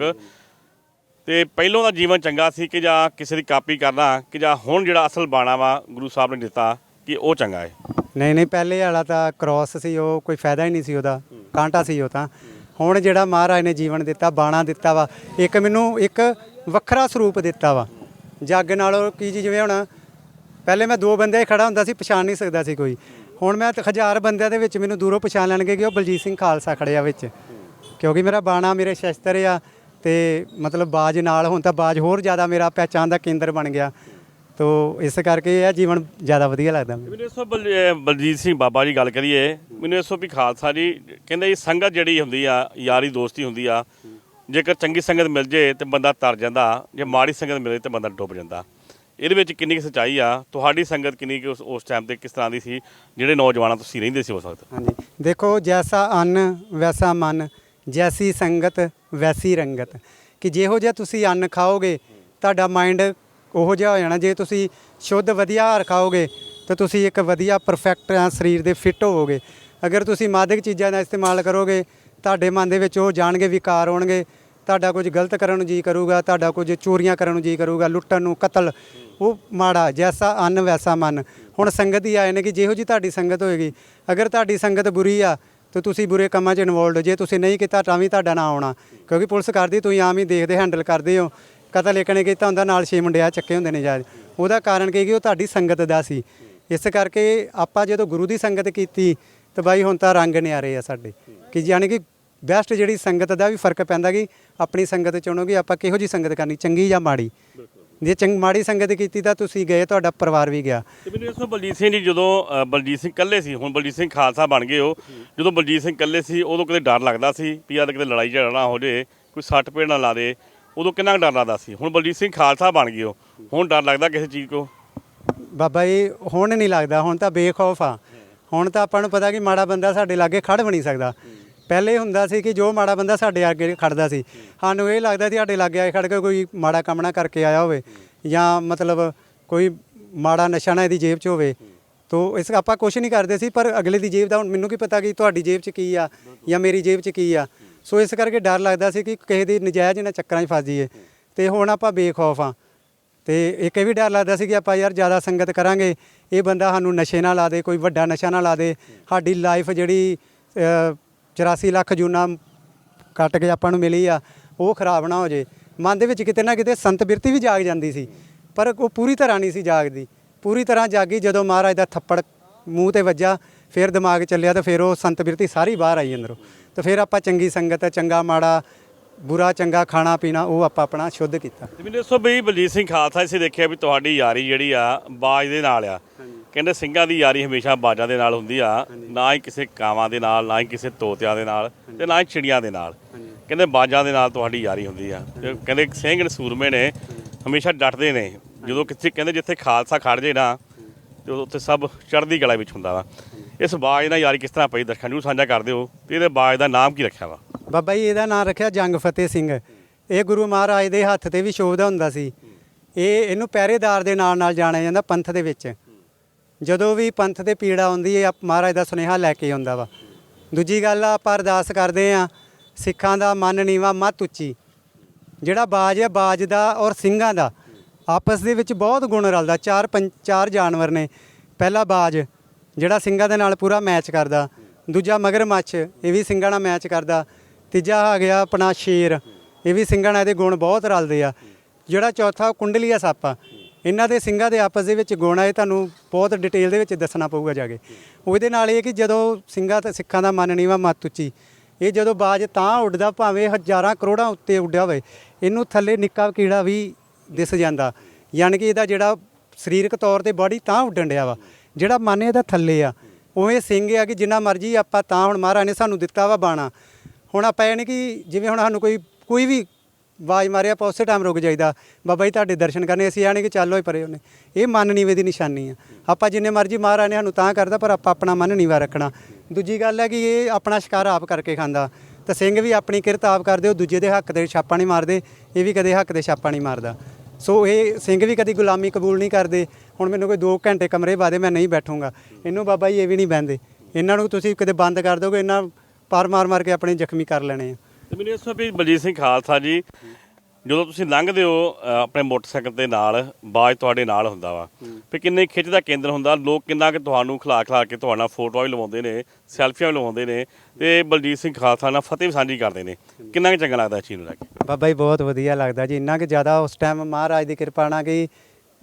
S1: ਤੇ ਪਹਿਲੋਂ ਦਾ ਜੀਵਨ ਚੰਗਾ ਸੀ ਕਿ ਜਾਂ ਕਿਸੇ ਦੀ ਕਾਪੀ ਕਰਨਾ ਕਿ ਜਾਂ ਹੁਣ ਜਿਹੜਾ ਅਸਲ ਬਾਣਾ ਵਾ ਗੁਰੂ ਸਾਹਿਬ ਨੇ ਦਿੱਤਾ ਕਿ ਉਹ ਚੰਗਾ ਹੈ।
S2: ਨਹੀਂ ਨਹੀਂ ਪਹਿਲੇ ਵਾਲਾ ਤਾਂ ਕ੍ਰਾਸ ਸੀ ਉਹ ਕੋਈ ਫਾਇਦਾ ਹੀ ਨਹੀਂ ਸੀ ਉਹਦਾ ਕਾਂਟਾ ਸੀ ਉਹ ਤਾਂ। ਹੁਣ ਜਿਹੜਾ ਮਹਾਰਾਜ ਨੇ ਜੀਵਨ ਦਿੱਤਾ ਬਾਣਾ ਦਿੱਤਾ ਵਾ ਇੱਕ ਮੈਨੂੰ ਇੱਕ ਵੱਖਰਾ ਸਰੂਪ ਦਿੱਤਾ ਵਾ। ਜੱਗ ਨਾਲੋਂ ਕੀ ਜਿਵੇਂ ਹੁਣ ਪਹਿਲੇ ਮੈਂ ਦੋ ਬੰਦੇ ਖੜਾ ਹੁੰਦਾ ਸੀ, ਪਛਾਣ ਨਹੀਂ ਸਕਦਾ ਸੀ ਕੋਈ। ਹੁਣ ਮੈਂ ਹਜ਼ਾਰ ਬੰਦਿਆਂ ਦੇ ਵਿੱਚ ਮੈਨੂੰ ਦੂਰੋਂ ਪਛਾਣ ਲੈਣਗੇ ਕਿ ਉਹ ਬਲਜੀਤ ਸਿੰਘ ਖਾਲਸਾ ਖੜਿਆ ਵਿੱਚ। ਕਿਉਂਕਿ ਮੇਰਾ ਬਾਣਾ ਮੇਰੇ ਸ਼ਸਤਰ ਆ ਤੇ ਮਤਲਬ ਬਾਜ ਨਾਲ, ਹੁਣ ਤਾਂ ਬਾਜ ਹੋਰ ਜ਼ਿਆਦਾ ਮੇਰਾ ਪਹਿਚਾਣ ਦਾ ਕੇਂਦਰ ਬਣ ਗਿਆ। ਤੋ ਇਸ ਕਰਕੇ ਇਹ ਜੀਵਨ ਜ਼ਿਆਦਾ ਵਧੀਆ ਲੱਗਦਾ। ਮੈਨੂੰ
S1: ਮੈਨੂੰ ਬਲ- ਬਲਜੀਤ ਸਿੰਘ ਬਾਬਾ ਜੀ ਗੱਲ ਕਰੀਏ, ਮੈਨੂੰ ਇਸ ਵੀ ਖਾਲਸਾ ਜੀ ਕਹਿੰਦੇ ਇਹ ਸੰਗਤ ਜਿਹੜੀ ਹੁੰਦੀ ਆ, ਯਾਰੀ ਦੋਸਤੀ ਹੁੰਦੀ ਆ, ਜੇਕਰ ਚੰਗੀ ਸੰਗਤ ਮਿਲ ਜੇ ਤੇ ਬੰਦਾ ਤਰ ਜਾਂਦਾ, ਜੇ ਮਾੜੀ ਸੰਗਤ ਮਿਲੇ ਤੇ ਬੰਦਾ ਡੁੱਬ ਜਾਂਦਾ। ਇਹਦੇ ਵਿੱਚ ਕਿੰਨੀ ਕੁ ਸੱਚਾਈ ਆ? ਤੁਹਾਡੀ ਸੰਗਤ ਕਿੰਨੀ ਕੁ ਉਸ ਉਸ ਟਾਈਮ ਤੇ ਕਿਸ ਤਰ੍ਹਾਂ ਦੀ ਸੀ? ਜਿਹੜੇ ਨੌਜਵਾਨਾਂ ਤੁਸੀਂ ਰਹਿੰਦੇ ਸੀ ਉਸ ਵਕਤ?
S2: ਹਾਂਜੀ। ਦੇਖੋ, ਜੈਸਾ ਅੰਨ, ਵੈਸਾ ਮਨ, ਜੈਸੀ ਸੰਗਤ, ਵੈਸੀ ਰੰਗਤ। ਕਿ ਜਿਹੋ ਜਿਹਾ ਤੁਸੀਂ ਅੰਨ ਖਾਓਗੇ, ਤੁਹਾਡਾ ਮਾਈਂਡ ਉਹੋ ਜਿਹਾ ਹੋ ਜਾਣਾ। ਜੇ ਤੁਸੀਂ ਸ਼ੁੱਧ ਵਧੀਆ ਆਹਾਰ ਖਾਓਗੇ, ਤਾਂ ਤੁਸੀਂ ਇੱਕ ਵਧੀਆ ਪਰਫੈਕਟ ਸਰੀਰ ਦੇ ਫਿੱਟ ਹੋਵੋਗੇ। ਅਗਰ ਤੁਸੀਂ ਮਾਦਕ ਚੀਜ਼ਾਂ ਦਾ ਇਸਤੇਮਾਲ ਕਰੋਗੇ, ਤੁਹਾਡੇ ਮਨ ਦੇ ਵਿੱਚ ਉਹ ਜਾਣਗੇ, ਵਿਕਾਰ ਹੋਣਗੇ। ਤੁਹਾਡਾ ਕੁਝ ਗਲਤ ਕਰਨ ਨੂੰ ਜੀ ਕਰੂਗਾ, ਤੁਹਾਡਾ ਕੁਝ ਚੋਰੀਆਂ ਕਰਨ ਨੂੰ ਜੀ ਕਰੂਗਾ, ਲੁੱਟਣ ਨੂੰ ਕਤਲ, ਉਹ ਮਾੜਾ ਜੈਸਾ ਅੰਨ ਵੈਸਾ ਮਨ। ਹੁਣ ਸੰਗਤ ਹੀ ਆਏ ਨੇ ਕਿ ਜਿਹੋ ਜੀ ਤੁਹਾਡੀ ਸੰਗਤ ਹੋਏਗੀ। ਅਗਰ ਤੁਹਾਡੀ ਸੰਗਤ ਬੁਰੀ ਆ, ਤੇ ਤੁਸੀਂ ਬੁਰੇ ਕੰਮਾਂ 'ਚ ਇਨਵੋਲਡ ਜੇ ਤੁਸੀਂ ਨਹੀਂ ਕੀਤਾ, ਤਾਂ ਵੀ ਤੁਹਾਡਾ ਨਾਂ ਆਉਣਾ। ਕਿਉਂਕਿ ਪੁਲਿਸ ਕਰਦੀ, ਤੁਸੀਂ ਆਮ ਹੀ ਦੇਖਦੇ ਹੈਂਡਲ ਕਰਦੇ ਹੋ। ਕਤਲ ਇੱਕ ਨੇ ਕੀਤਾ ਹੁੰਦਾ, ਨਾਲ ਛੇ ਮੁੰਡੇ ਆ, ਚੱਕੇ ਹੁੰਦੇ ਨੇ ਜਾ ਉਹਦਾ ਕਾਰਨ ਕੀ ਕਿ ਉਹ ਤੁਹਾਡੀ ਸੰਗਤ ਦਾ ਸੀ। ਇਸ ਕਰਕੇ ਆਪਾਂ ਜਦੋਂ ਗੁਰੂ ਦੀ ਸੰਗਤ ਕੀਤੀ, ਤਾਂ ਬਾਈ ਹੁਣ ਤਾਂ ਰੰਗ ਨਿਆਰੇ ਆ ਸਾਡੇ। ਕਿ ਯਾਨੀ ਕਿ ਬੈਸਟ ਜਿਹੜੀ ਸੰਗਤ ਦਾ ਵੀ ਫ਼ਰਕ ਪੈਂਦਾ ਕਿ ਆਪਣੀ ਸੰਗਤ ਚੁਣੋਗੇ ਆਪਾਂ ਕਿਹੋ ਜੀ ਸੰਗਤ ਕਰਨੀ ਚੰਗੀ ਜਾਂ ਮਾੜੀ। ਜੇ ਚੰਗ ਮਾੜੀ ਸੰਗਤ ਕੀਤੀ ਤਾਂ ਤੁਸੀਂ ਗਏ ਤੁਹਾਡਾ ਪਰਿਵਾਰ ਵੀ ਗਿਆ।
S1: ਤੇ ਮੈਨੂੰ ਇਸ ਤੋਂ ਬਲਜੀਤ ਸਿੰਘ ਜੀ ਜਦੋਂ ਬਲਜੀਤ ਸਿੰਘ ਇਕੱਲੇ ਸੀ ਹੁਣ ਬਲਜੀਤ ਸਿੰਘ ਖਾਲਸਾ ਬਣ ਗਏ ਹੋ ਜਦੋਂ ਬਲਜੀਤ ਸਿੰਘ ਇਕੱਲੇ ਸੀ ਉਦੋਂ ਕਿਤੇ ਡਰ ਲੱਗਦਾ ਸੀ ਵੀ ਯਾਰ ਕਿਤੇ ਲੜਾਈ ਝਗੜਾ ਨਾ ਹੋ ਜੇ ਕੋਈ ਸੱਟ ਪੇੜ ਨਾ ਲਾ ਦੇ ਉਦੋਂ ਕਿੰਨਾ ਡਰ ਲੱਗਦਾ ਸੀ? ਹੁਣ ਬਲਜੀਤ ਸਿੰਘ ਖਾਲਸਾ ਬਣ ਗਏ ਹੋ ਹੁਣ ਡਰ ਲੱਗਦਾ ਕਿਸੇ ਚੀਜ਼ ਕੋ?
S2: ਬਾਬਾ ਜੀ ਹੁਣ ਨਹੀਂ ਲੱਗਦਾ ਹੁਣ ਤਾਂ ਬੇਖੌਫ ਆ। ਹੁਣ ਤਾਂ ਆਪਾਂ ਨੂੰ ਪਤਾ ਕਿ ਮਾੜਾ ਬੰਦਾ ਸਾਡੇ ਲਾਗੇ ਖੜ ਵੀ ਨਹੀਂ ਸਕਦਾ। ਪਹਿਲੇ ਹੁੰਦਾ ਸੀ ਕਿ ਜੋ ਮਾੜਾ ਬੰਦਾ ਸਾਡੇ ਅੱਗੇ ਖੜਦਾ ਸੀ। ਸਾਨੂੰ ਇਹ ਲੱਗਦਾ ਸੀ ਸਾਡੇ ਲਾਗੇ ਆਏ ਖੜ ਕੇ ਕੋਈ ਮਾੜਾ ਕੰਮ ਨਾ ਕਰਕੇ ਆਇਆ ਹੋਵੇ ਜਾਂ ਮਤਲਬ ਕੋਈ ਮਾੜਾ ਨਸ਼ਾ ਨਾ ਇਹਦੀ ਜੇਬ 'ਚ ਹੋਵੇ। ਤੋ ਇਸ ਆਪਾਂ ਕੁਝ ਨਹੀਂ ਕਰਦੇ ਸੀ, ਪਰ ਅਗਲੇ ਦੀ ਜੇਬ ਦਾ ਹੁਣ ਮੈਨੂੰ ਕੀ ਪਤਾ ਕਿ ਤੁਹਾਡੀ ਜੇਬ 'ਚ ਕੀ ਆ ਜਾਂ ਮੇਰੀ ਜੇਬ 'ਚ ਕੀ ਆ। ਸੋ ਇਸ ਕਰਕੇ ਡਰ ਲੱਗਦਾ ਸੀ ਕਿ ਕਿਸੇ ਦੀ ਨਜਾਇਜ਼ ਨਾ ਚੱਕਰਾਂ 'ਚ ਫਸ ਜਾਈਏ। ਤੇ ਹੁਣ ਆਪਾਂ ਬੇਖੌਫ ਆ ਤੇ ਇੱਕ ਇਹ ਵੀ ਡਰ ਲੱਗਦਾ ਸੀ ਕਿ ਆਪਾਂ ਯਾਰ ਜ਼ਿਆਦਾ ਸੰਗਤ ਕਰਾਂਗੇ, ਇਹ ਬੰਦਾ ਸਾਨੂੰ ਨਸ਼ੇ ਨਾਲ ਲਾ ਦੇ, ਕੋਈ ਵੱਡਾ ਨਸ਼ਾ ਨਾਲ ਲਾ ਦੇ। ਸਾਡੀ ਲਾਈਫ ਜਿਹੜੀ 84 ਲੱਖ ਜੂਨਾ ਕੱਟ ਕੇ ਆਪਾਂ ਨੂੰ ਮਿਲੀ ਆ ਉਹ ਖਰਾਬ ਨਾ ਹੋ ਜੇ। ਮਨ ਦੇ ਵਿੱਚ ਕਿਤੇ ਨਾ ਕਿਤੇ ਸੰਤ ਬਿਰਤੀ ਵੀ ਜਾਗ ਜਾਂਦੀ ਸੀ ਪਰ ਉਹ ਪੂਰੀ ਤਰ੍ਹਾਂ ਨਹੀਂ ਸੀ ਜਾਗਦੀ। ਪੂਰੀ ਤਰ੍ਹਾਂ ਜਾਗੀ ਜਦੋਂ ਮਹਾਰਾਜ ਦਾ ਥੱਪੜ ਮੂੰਹ ਤੇ ਵੱਜਾ ਫਿਰ ਦਿਮਾਗ ਚੱਲਿਆ ਤੇ ਫਿਰ ਉਹ ਸੰਤ ਬਿਰਤੀ ਸਾਰੀ ਬਾਹਰ ਆਈ ਅੰਦਰੋਂ। ਤੇ ਫਿਰ ਆਪਾਂ ਚੰਗੀ ਸੰਗਤ ਚੰਗਾ ਮਾੜਾ ਬੁਰਾ ਚੰਗਾ ਖਾਣਾ ਪੀਣਾ ਉਹ ਆਪਾਂ ਆਪਣਾ ਸ਼ੁੱਧ ਕੀਤਾ।
S1: ਮੈਨੂੰ ਦੱਸੋ ਬਈ ਬਲਜੀਤ ਸਿੰਘ ਖਾਲਸਾ ਇਸੇ ਦੇਖਿਆ ਵੀ ਤੁਹਾਡੀ ਯਾਰੀ ਜਿਹੜੀ ਆ ਬਾਜ ਦੇ ਨਾਲ ਆ। ਕਹਿੰਦੇ ਸਿੰਘਾਂ ਦੀ ਯਾਰੀ ਹਮੇਸ਼ਾ ਬਾਜਾਂ ਦੇ ਨਾਲ ਹੁੰਦੀ ਆ ਨਾ ਹੀ ਕਿਸੇ ਕਾਵਾਂ ਦੇ ਨਾਲ ਨਾ ਹੀ ਕਿਸੇ ਤੋਤਿਆਂ ਦੇ ਨਾਲ ਤੇ ਨਾ ਹੀ ਚਿੜੀਆਂ ਦੇ ਨਾਲ। ਕਹਿੰਦੇ ਬਾਜਾਂ ਦੇ ਨਾਲ ਤੁਹਾਡੀ ਯਾਰੀ ਹੁੰਦੀ ਆ। ਤੇ ਕਹਿੰਦੇ ਸਿੰਘ ਨੇ ਸੂਰਮੇ ਨੇ ਹਮੇਸ਼ਾ ਡਟਦੇ ਨੇ। ਜਦੋਂ ਕਿੱਥੇ ਕਹਿੰਦੇ ਜਿੱਥੇ ਖਾਲਸਾ ਖੜ ਜੇ ਨਾ ਤੇ ਉੱਥੇ ਸਭ ਚੜ੍ਹਦੀ ਕਲਾ ਵਿੱਚ ਹੁੰਦਾ ਵਾ। ਇਸ ਬਾਜ ਨਾਲ ਯਾਰੀ ਕਿਸ ਤਰ੍ਹਾਂ ਪਈ? ਦਰਸ਼ਕਾਂ ਨੂੰ ਸਾਂਝਾ ਕਰਦੇ ਹੋ ਤੇ ਇਹਦੇ ਬਾਜ ਦਾ ਨਾਮ ਕੀ ਰੱਖਿਆ ਵਾ?
S2: ਬਾਬਾ ਜੀ ਇਹਦਾ ਨਾਮ ਰੱਖਿਆ ਜੰਗ ਫਤਿਹ ਸਿੰਘ। ਇਹ ਗੁਰੂ ਮਹਾਰਾਜ ਦੇ ਹੱਥ ਤੇ ਵੀ ਸ਼ੋਭਦਾ ਹੁੰਦਾ ਸੀ। ਇਹ ਇਹਨੂੰ ਪਹਿਰੇਦਾਰ ਦੇ ਨਾਲ ਨਾਲ ਜਾਣਿਆ ਜਾਂਦਾ ਪੰਥ ਦੇ ਵਿੱਚ। ਜਦੋਂ ਵੀ ਪੰਥ ਦੇ ਪੀੜਾ ਆਉਂਦੀ ਹੈ, ਆਪ- ਮਹਾਰਾਜ ਦਾ ਸੁਨੇਹਾ ਲੈ ਕੇ ਆਉਂਦਾ ਵਾ। ਦੂਜੀ ਗੱਲ ਆ ਆਪਾਂ ਅਰਦਾਸ ਕਰਦੇ ਆ ਸਿੱਖਾਂ ਦਾ ਮਨ ਨੀਵਾ ਮੱਤ ਉੱਚੀ। ਜਿਹੜਾ ਬਾਜ ਹੈ, ਬਾਜ ਦਾ ਔਰ ਸਿੰਘਾਂ ਦਾ, ਆਪਸ ਦੇ ਵਿੱਚ ਬਹੁਤ ਗੁਣ ਰਲਦਾ। ਚਾਰ ਪੰਜ, ਚਾਰ ਜਾਨਵਰ ਨੇ, ਪਹਿਲਾ ਬਾਜ, ਜਿਹੜਾ ਸਿੰਘਾਂ ਦੇ ਨਾਲ ਪੂਰਾ ਮੈਚ ਕਰਦਾ। ਦੂਜਾ ਮਗਰਮੱਛ, ਇਹ ਵੀ ਸਿੰਘਾਂ ਨਾਲ ਮੈਚ ਕਰਦਾ। ਤੀਜਾ ਆ ਗਿਆ ਆਪਣਾ ਸ਼ੇਰ, ਇਹ ਵੀ ਸਿੰਘਾਂ ਨਾਲ ਇਹਦੇ ਗੁਣ ਬਹੁਤ ਰਲਦੇ ਆ। ਜਿਹੜਾ ਚੌਥਾ ਉਹ ਕੁੰਡਲੀਆ ਸੱਪ ਆ। ਇਹਨਾਂ ਦੇ ਸਿੰਘਾਂ ਦੇ ਆਪਸ ਦੇ ਵਿੱਚ ਗੁਣ ਆ, ਇਹ ਤੁਹਾਨੂੰ ਬਹੁਤ ਡਿਟੇਲ ਦੇ ਵਿੱਚ ਦੱਸਣਾ ਪਊਗਾ ਜਾ ਕੇ। ਉਹਦੇ ਨਾਲ ਇਹ ਕਿ ਜਦੋਂ ਸਿੰਘਾਂ ਤੇ ਸਿੱਖਾਂ ਦਾ ਮਨ ਨੀਵਾ ਮੱਤ ਉੱਚੀ, ਇਹ ਜਦੋਂ ਬਾਜ ਤਾਂ ਉੱਡਦਾ ਭਾਵੇਂ ਹਜ਼ਾਰਾਂ ਕਰੋੜਾਂ ਉੱਤੇ ਉੱਡਿਆ ਹੋਵੇ, ਇਹਨੂੰ ਥੱਲੇ ਨਿੱਕਾ ਕੀੜਾ ਵੀ ਦਿਸ ਜਾਂਦਾ। ਯਾਨੀ ਕਿ ਇਹਦਾ ਜਿਹੜਾ ਸਰੀਰਕ ਤੌਰ ਤੇ ਬਾਡੀ ਤਾਂ ਉੱਡਣ ਡਿਆ ਵਾ। ਜਿਹੜਾ ਮਨ ਇਹਦਾ ਥੱਲੇ ਆ, ਉਵੇਂ ਸਿੰਘ ਆ ਕਿ ਜਿੰਨਾ ਮਰਜ਼ੀ ਆਪਾਂ ਤਾਂ ਹੁਣ ਮਹਾਰਾਜ ਨੇ ਸਾਨੂੰ ਦਿੱਤਾ ਵਾ ਬਾਣਾ। ਹੁਣ ਆਪਾਂ ਇਹ ਨਹੀਂ ਕਿ ਜਿਵੇਂ ਹੁਣ ਸਾਨੂੰ ਕੋਈ ਕੋਈ ਵੀ ਆਵਾਜ਼ ਮਾਰਿਆ, ਆਪਾਂ ਉਸੇ ਟਾਈਮ ਰੁਕ ਜਾਈਦਾ। ਬਾਬਾ ਜੀ, ਤੁਹਾਡੇ ਦਰਸ਼ਨ ਕਰਨੇ, ਅਸੀਂ ਆਣੇ ਕਿ ਚੱਲੋ ਹੀ ਪਰੇ ਉਹਨੇ ਇਹ ਮਨ ਨੀਵੇਂ ਦੀ ਨਿਸ਼ਾਨੀ ਆ। ਆਪਾਂ ਜਿੰਨੇ ਮਰਜ਼ੀ ਮਹਾਰਾਜ ਨੇ ਸਾਨੂੰ ਤਾਂ ਕਰਦਾ, ਪਰ ਆਪਾਂ ਆਪਣਾ ਮਨ ਨੀਵਾ ਰੱਖਣਾ। ਦੂਜੀ ਗੱਲ ਹੈ ਕਿ ਇਹ ਆਪਣਾ ਸ਼ਿਕਾਰ ਆਪ ਕਰਕੇ ਖਾਂਦਾ। ਤਾਂ ਸਿੰਘ ਵੀ ਆਪਣੀ ਕਿਰਤ ਆਪ ਕਰਦੇ, ਉਹ ਦੂਜੇ ਦੇ ਹੱਕ ਦੇ ਛਾਪਾ ਨਹੀਂ ਮਾਰਦੇ, ਇਹ ਵੀ ਕਦੇ ਹੱਕ ਦੇ ਛਾਪਾ ਨਹੀਂ ਮਾਰਦਾ। ਸੋ ਇਹ ਸਿੰਘ ਵੀ ਕਦੀ ਗੁਲਾਮੀ ਕਬੂਲ ਨਹੀਂ ਕਰਦੇ। ਹੁਣ ਮੈਨੂੰ ਕੋਈ 2 ਘੰਟੇ ਕਮਰੇ ਬਾਅਦ ਮੈਂ ਨਹੀਂ ਬੈਠੂੰਗਾ। ਇਹਨੂੰ ਬਾਬਾ ਜੀ, ਇਹ ਵੀ ਨਹੀਂ ਬਹਿੰਦੇ। ਇਹਨਾਂ ਨੂੰ ਤੁਸੀਂ ਕਦੇ ਬੰਦ ਕਰ ਦੋਗੇ, ਇਹਨਾਂ ਪਾਰ ਮਾਰ ਮਾਰ ਕੇ ਆਪਣੇ ਜ਼ਖਮੀ ਕਰ ਲੈਣੇ ਆ।
S1: ਤੇ ਮੈਨੂੰ ਇਸ ਵੀ ਬਲਜੀਤ ਸਿੰਘ ਖਾਲਸਾ ਜੀ ਜਦੋਂ ਤੁਸੀਂ ਲੰਘਦੇ ਹੋ ਅ, ਆਪਣੇ ਮੋਟਰਸਾਈਕਲ ਦੇ ਨਾਲ ਬਾਜ ਤੁਹਾਡੇ ਨਾਲ ਹੁੰਦਾ ਵਾ। ਵੀ ਕਿੰਨੇ ਖਿੱਚ ਦਾ ਕੇਂਦਰ ਹੁੰਦਾ ਲੋਕ ਕਿੰਨਾ ਕਿ ਤੁਹਾਨੂੰ ਖਿਲਾ ਖਿਲਾ ਕੇ ਤੁਹਾਡਾ ਫੋਟੋਆਂ ਵੀ ਲਵਾਉਂਦੇ ਨੇ ਸੈਲਫੀਆਂ ਵੀ ਲਵਾਉਂਦੇ ਨੇ ਤੇ ਬਲਜੀਤ ਸਿੰਘ ਖਾਲਸਾ ਨਾਲ ਫਤਿਹ ਵੀ ਸਾਂਝੀ ਕਰਦੇ ਨੇ। ਕਿੰਨਾ ਕਿ ਚੰਗਾ ਲੱਗਦਾ ਇਸ ਚੀਜ਼ ਨੂੰ ਲੈ ਕੇ?
S2: ਬਾਬਾ ਜੀ ਬਹੁਤ ਵਧੀਆ ਲੱਗਦਾ ਜੀ। ਇੰਨਾ ਕਿ ਜ਼ਿਆਦਾ ਉਸ ਟਾਈਮ ਮਹਾਰਾਜ ਦੀ ਕਿਰਪਾ ਨਾਲ ਕਿ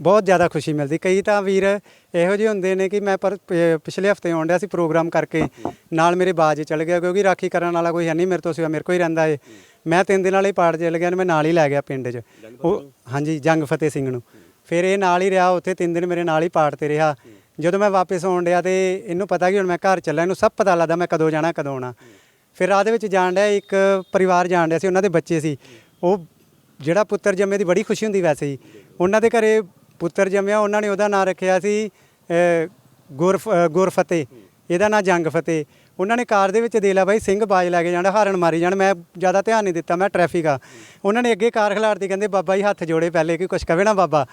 S2: ਬਹੁਤ ਜ਼ਿਆਦਾ ਖੁਸ਼ੀ ਮਿਲਦੀ। ਕਈ ਤਾਂ ਵੀਰ ਇਹੋ ਜਿਹੇ ਹੁੰਦੇ ਨੇ ਕਿ ਮੈਂ ਪਰ ਪ- ਪਿਛਲੇ ਹਫ਼ਤੇ ਆਉਣ ਡਿਆ ਸੀ ਪ੍ਰੋਗਰਾਮ ਕਰਕੇ ਨਾਲ ਮੇਰੇ ਬਾਜ ਚਲ ਗਿਆ ਕਿਉਂਕਿ ਰਾਖੀ ਕਰਨ ਵਾਲਾ ਕੋਈ ਹੈ ਨਹੀਂ ਮੇਰੇ ਤੋਂ ਸਿਵਾ ਮੇਰੇ ਕੋਲ ਹੀ ਰਹਿੰਦਾ ਏ। ਮੈਂ ਤਿੰਨ ਦਿਨ ਵਾਲੇ ਪਾੜ ਚਲ ਗਿਆ ਮੈਂ ਨਾਲ ਹੀ ਲੈ ਗਿਆ ਪਿੰਡ 'ਚ। ਉਹ ਹਾਂਜੀ ਜੰਗ ਫਤਿਹ ਸਿੰਘ ਨੂੰ। ਫਿਰ ਇਹ ਨਾਲ ਹੀ ਰਿਹਾ ਉੱਥੇ ਤਿੰਨ ਦਿਨ ਮੇਰੇ ਨਾਲ ਹੀ ਪਾੜ ਤੇ ਰਿਹਾ। ਜਦੋਂ ਮੈਂ ਵਾਪਸ ਆਉਣ ਡਿਆ ਤੇ ਇਹਨੂੰ ਪਤਾ ਕਿ ਹੁਣ ਮੈਂ ਘਰ ਚੱਲਾਂ ਇਹਨੂੰ ਸਭ ਪਤਾ ਲੱਗਦਾ ਮੈਂ ਕਦੋਂ ਜਾਣਾ ਕਦੋਂ ਆਉਣਾ। ਫਿਰ ਰਾਹ ਦੇ ਵਿੱਚ ਜਾਣ ਡਿਆ ਇੱਕ ਪਰਿਵਾਰ ਜਾਣ ਡਿਆ ਸੀ ਉਹਨਾਂ ਦੇ ਬੱਚੇ ਸੀ। ਉਹ ਜਿਹੜਾ ਪੁੱਤਰ ਜੰਮੇ ਦੀ ਬੜੀ ਖੁਸ਼ੀ ਹੁੰਦੀ ਵੈਸੇ ਹੀ। ਉਹਨਾਂ ਦੇ ਘਰੇ ਪੁੱਤਰ ਜੰਮਿਆ, ਉਹਨਾਂ ਨੇ ਉਹਦਾ ਨਾਂ ਰੱਖਿਆ ਸੀ ਗੁਰਫ ਗੁਰਫਤਿਹ। ਇਹਦਾ ਨਾਂ ਜੰਗ ਫਤਿਹ। ਉਹਨਾਂ ਨੇ ਕਾਰ ਦੇ ਵਿੱਚ ਦੇ ਲਿਆ, ਬਾਈ, ਸਿੰਘ ਬਾਜ ਲੈ ਕੇ ਜਾਣਾ, ਹਾਰਨ ਮਾਰੀ ਜਾਣ। ਮੈਂ ਜ਼ਿਆਦਾ ਧਿਆਨ ਨਹੀਂ ਦਿੱਤਾ, ਮੈਂ ਟ੍ਰੈਫਿਕ ਆ। ਉਹਨਾਂ ਨੇ ਅੱਗੇ ਕਾਰ ਖਿਲਾਰਦੀ, ਕਹਿੰਦੇ, ਬਾਬਾ ਜੀ, ਹੱਥ ਜੋੜੇ ਪਹਿਲੇ ਕਿ ਕੁਝ ਕਵੇ ਨਾ ਬਾਬਾ।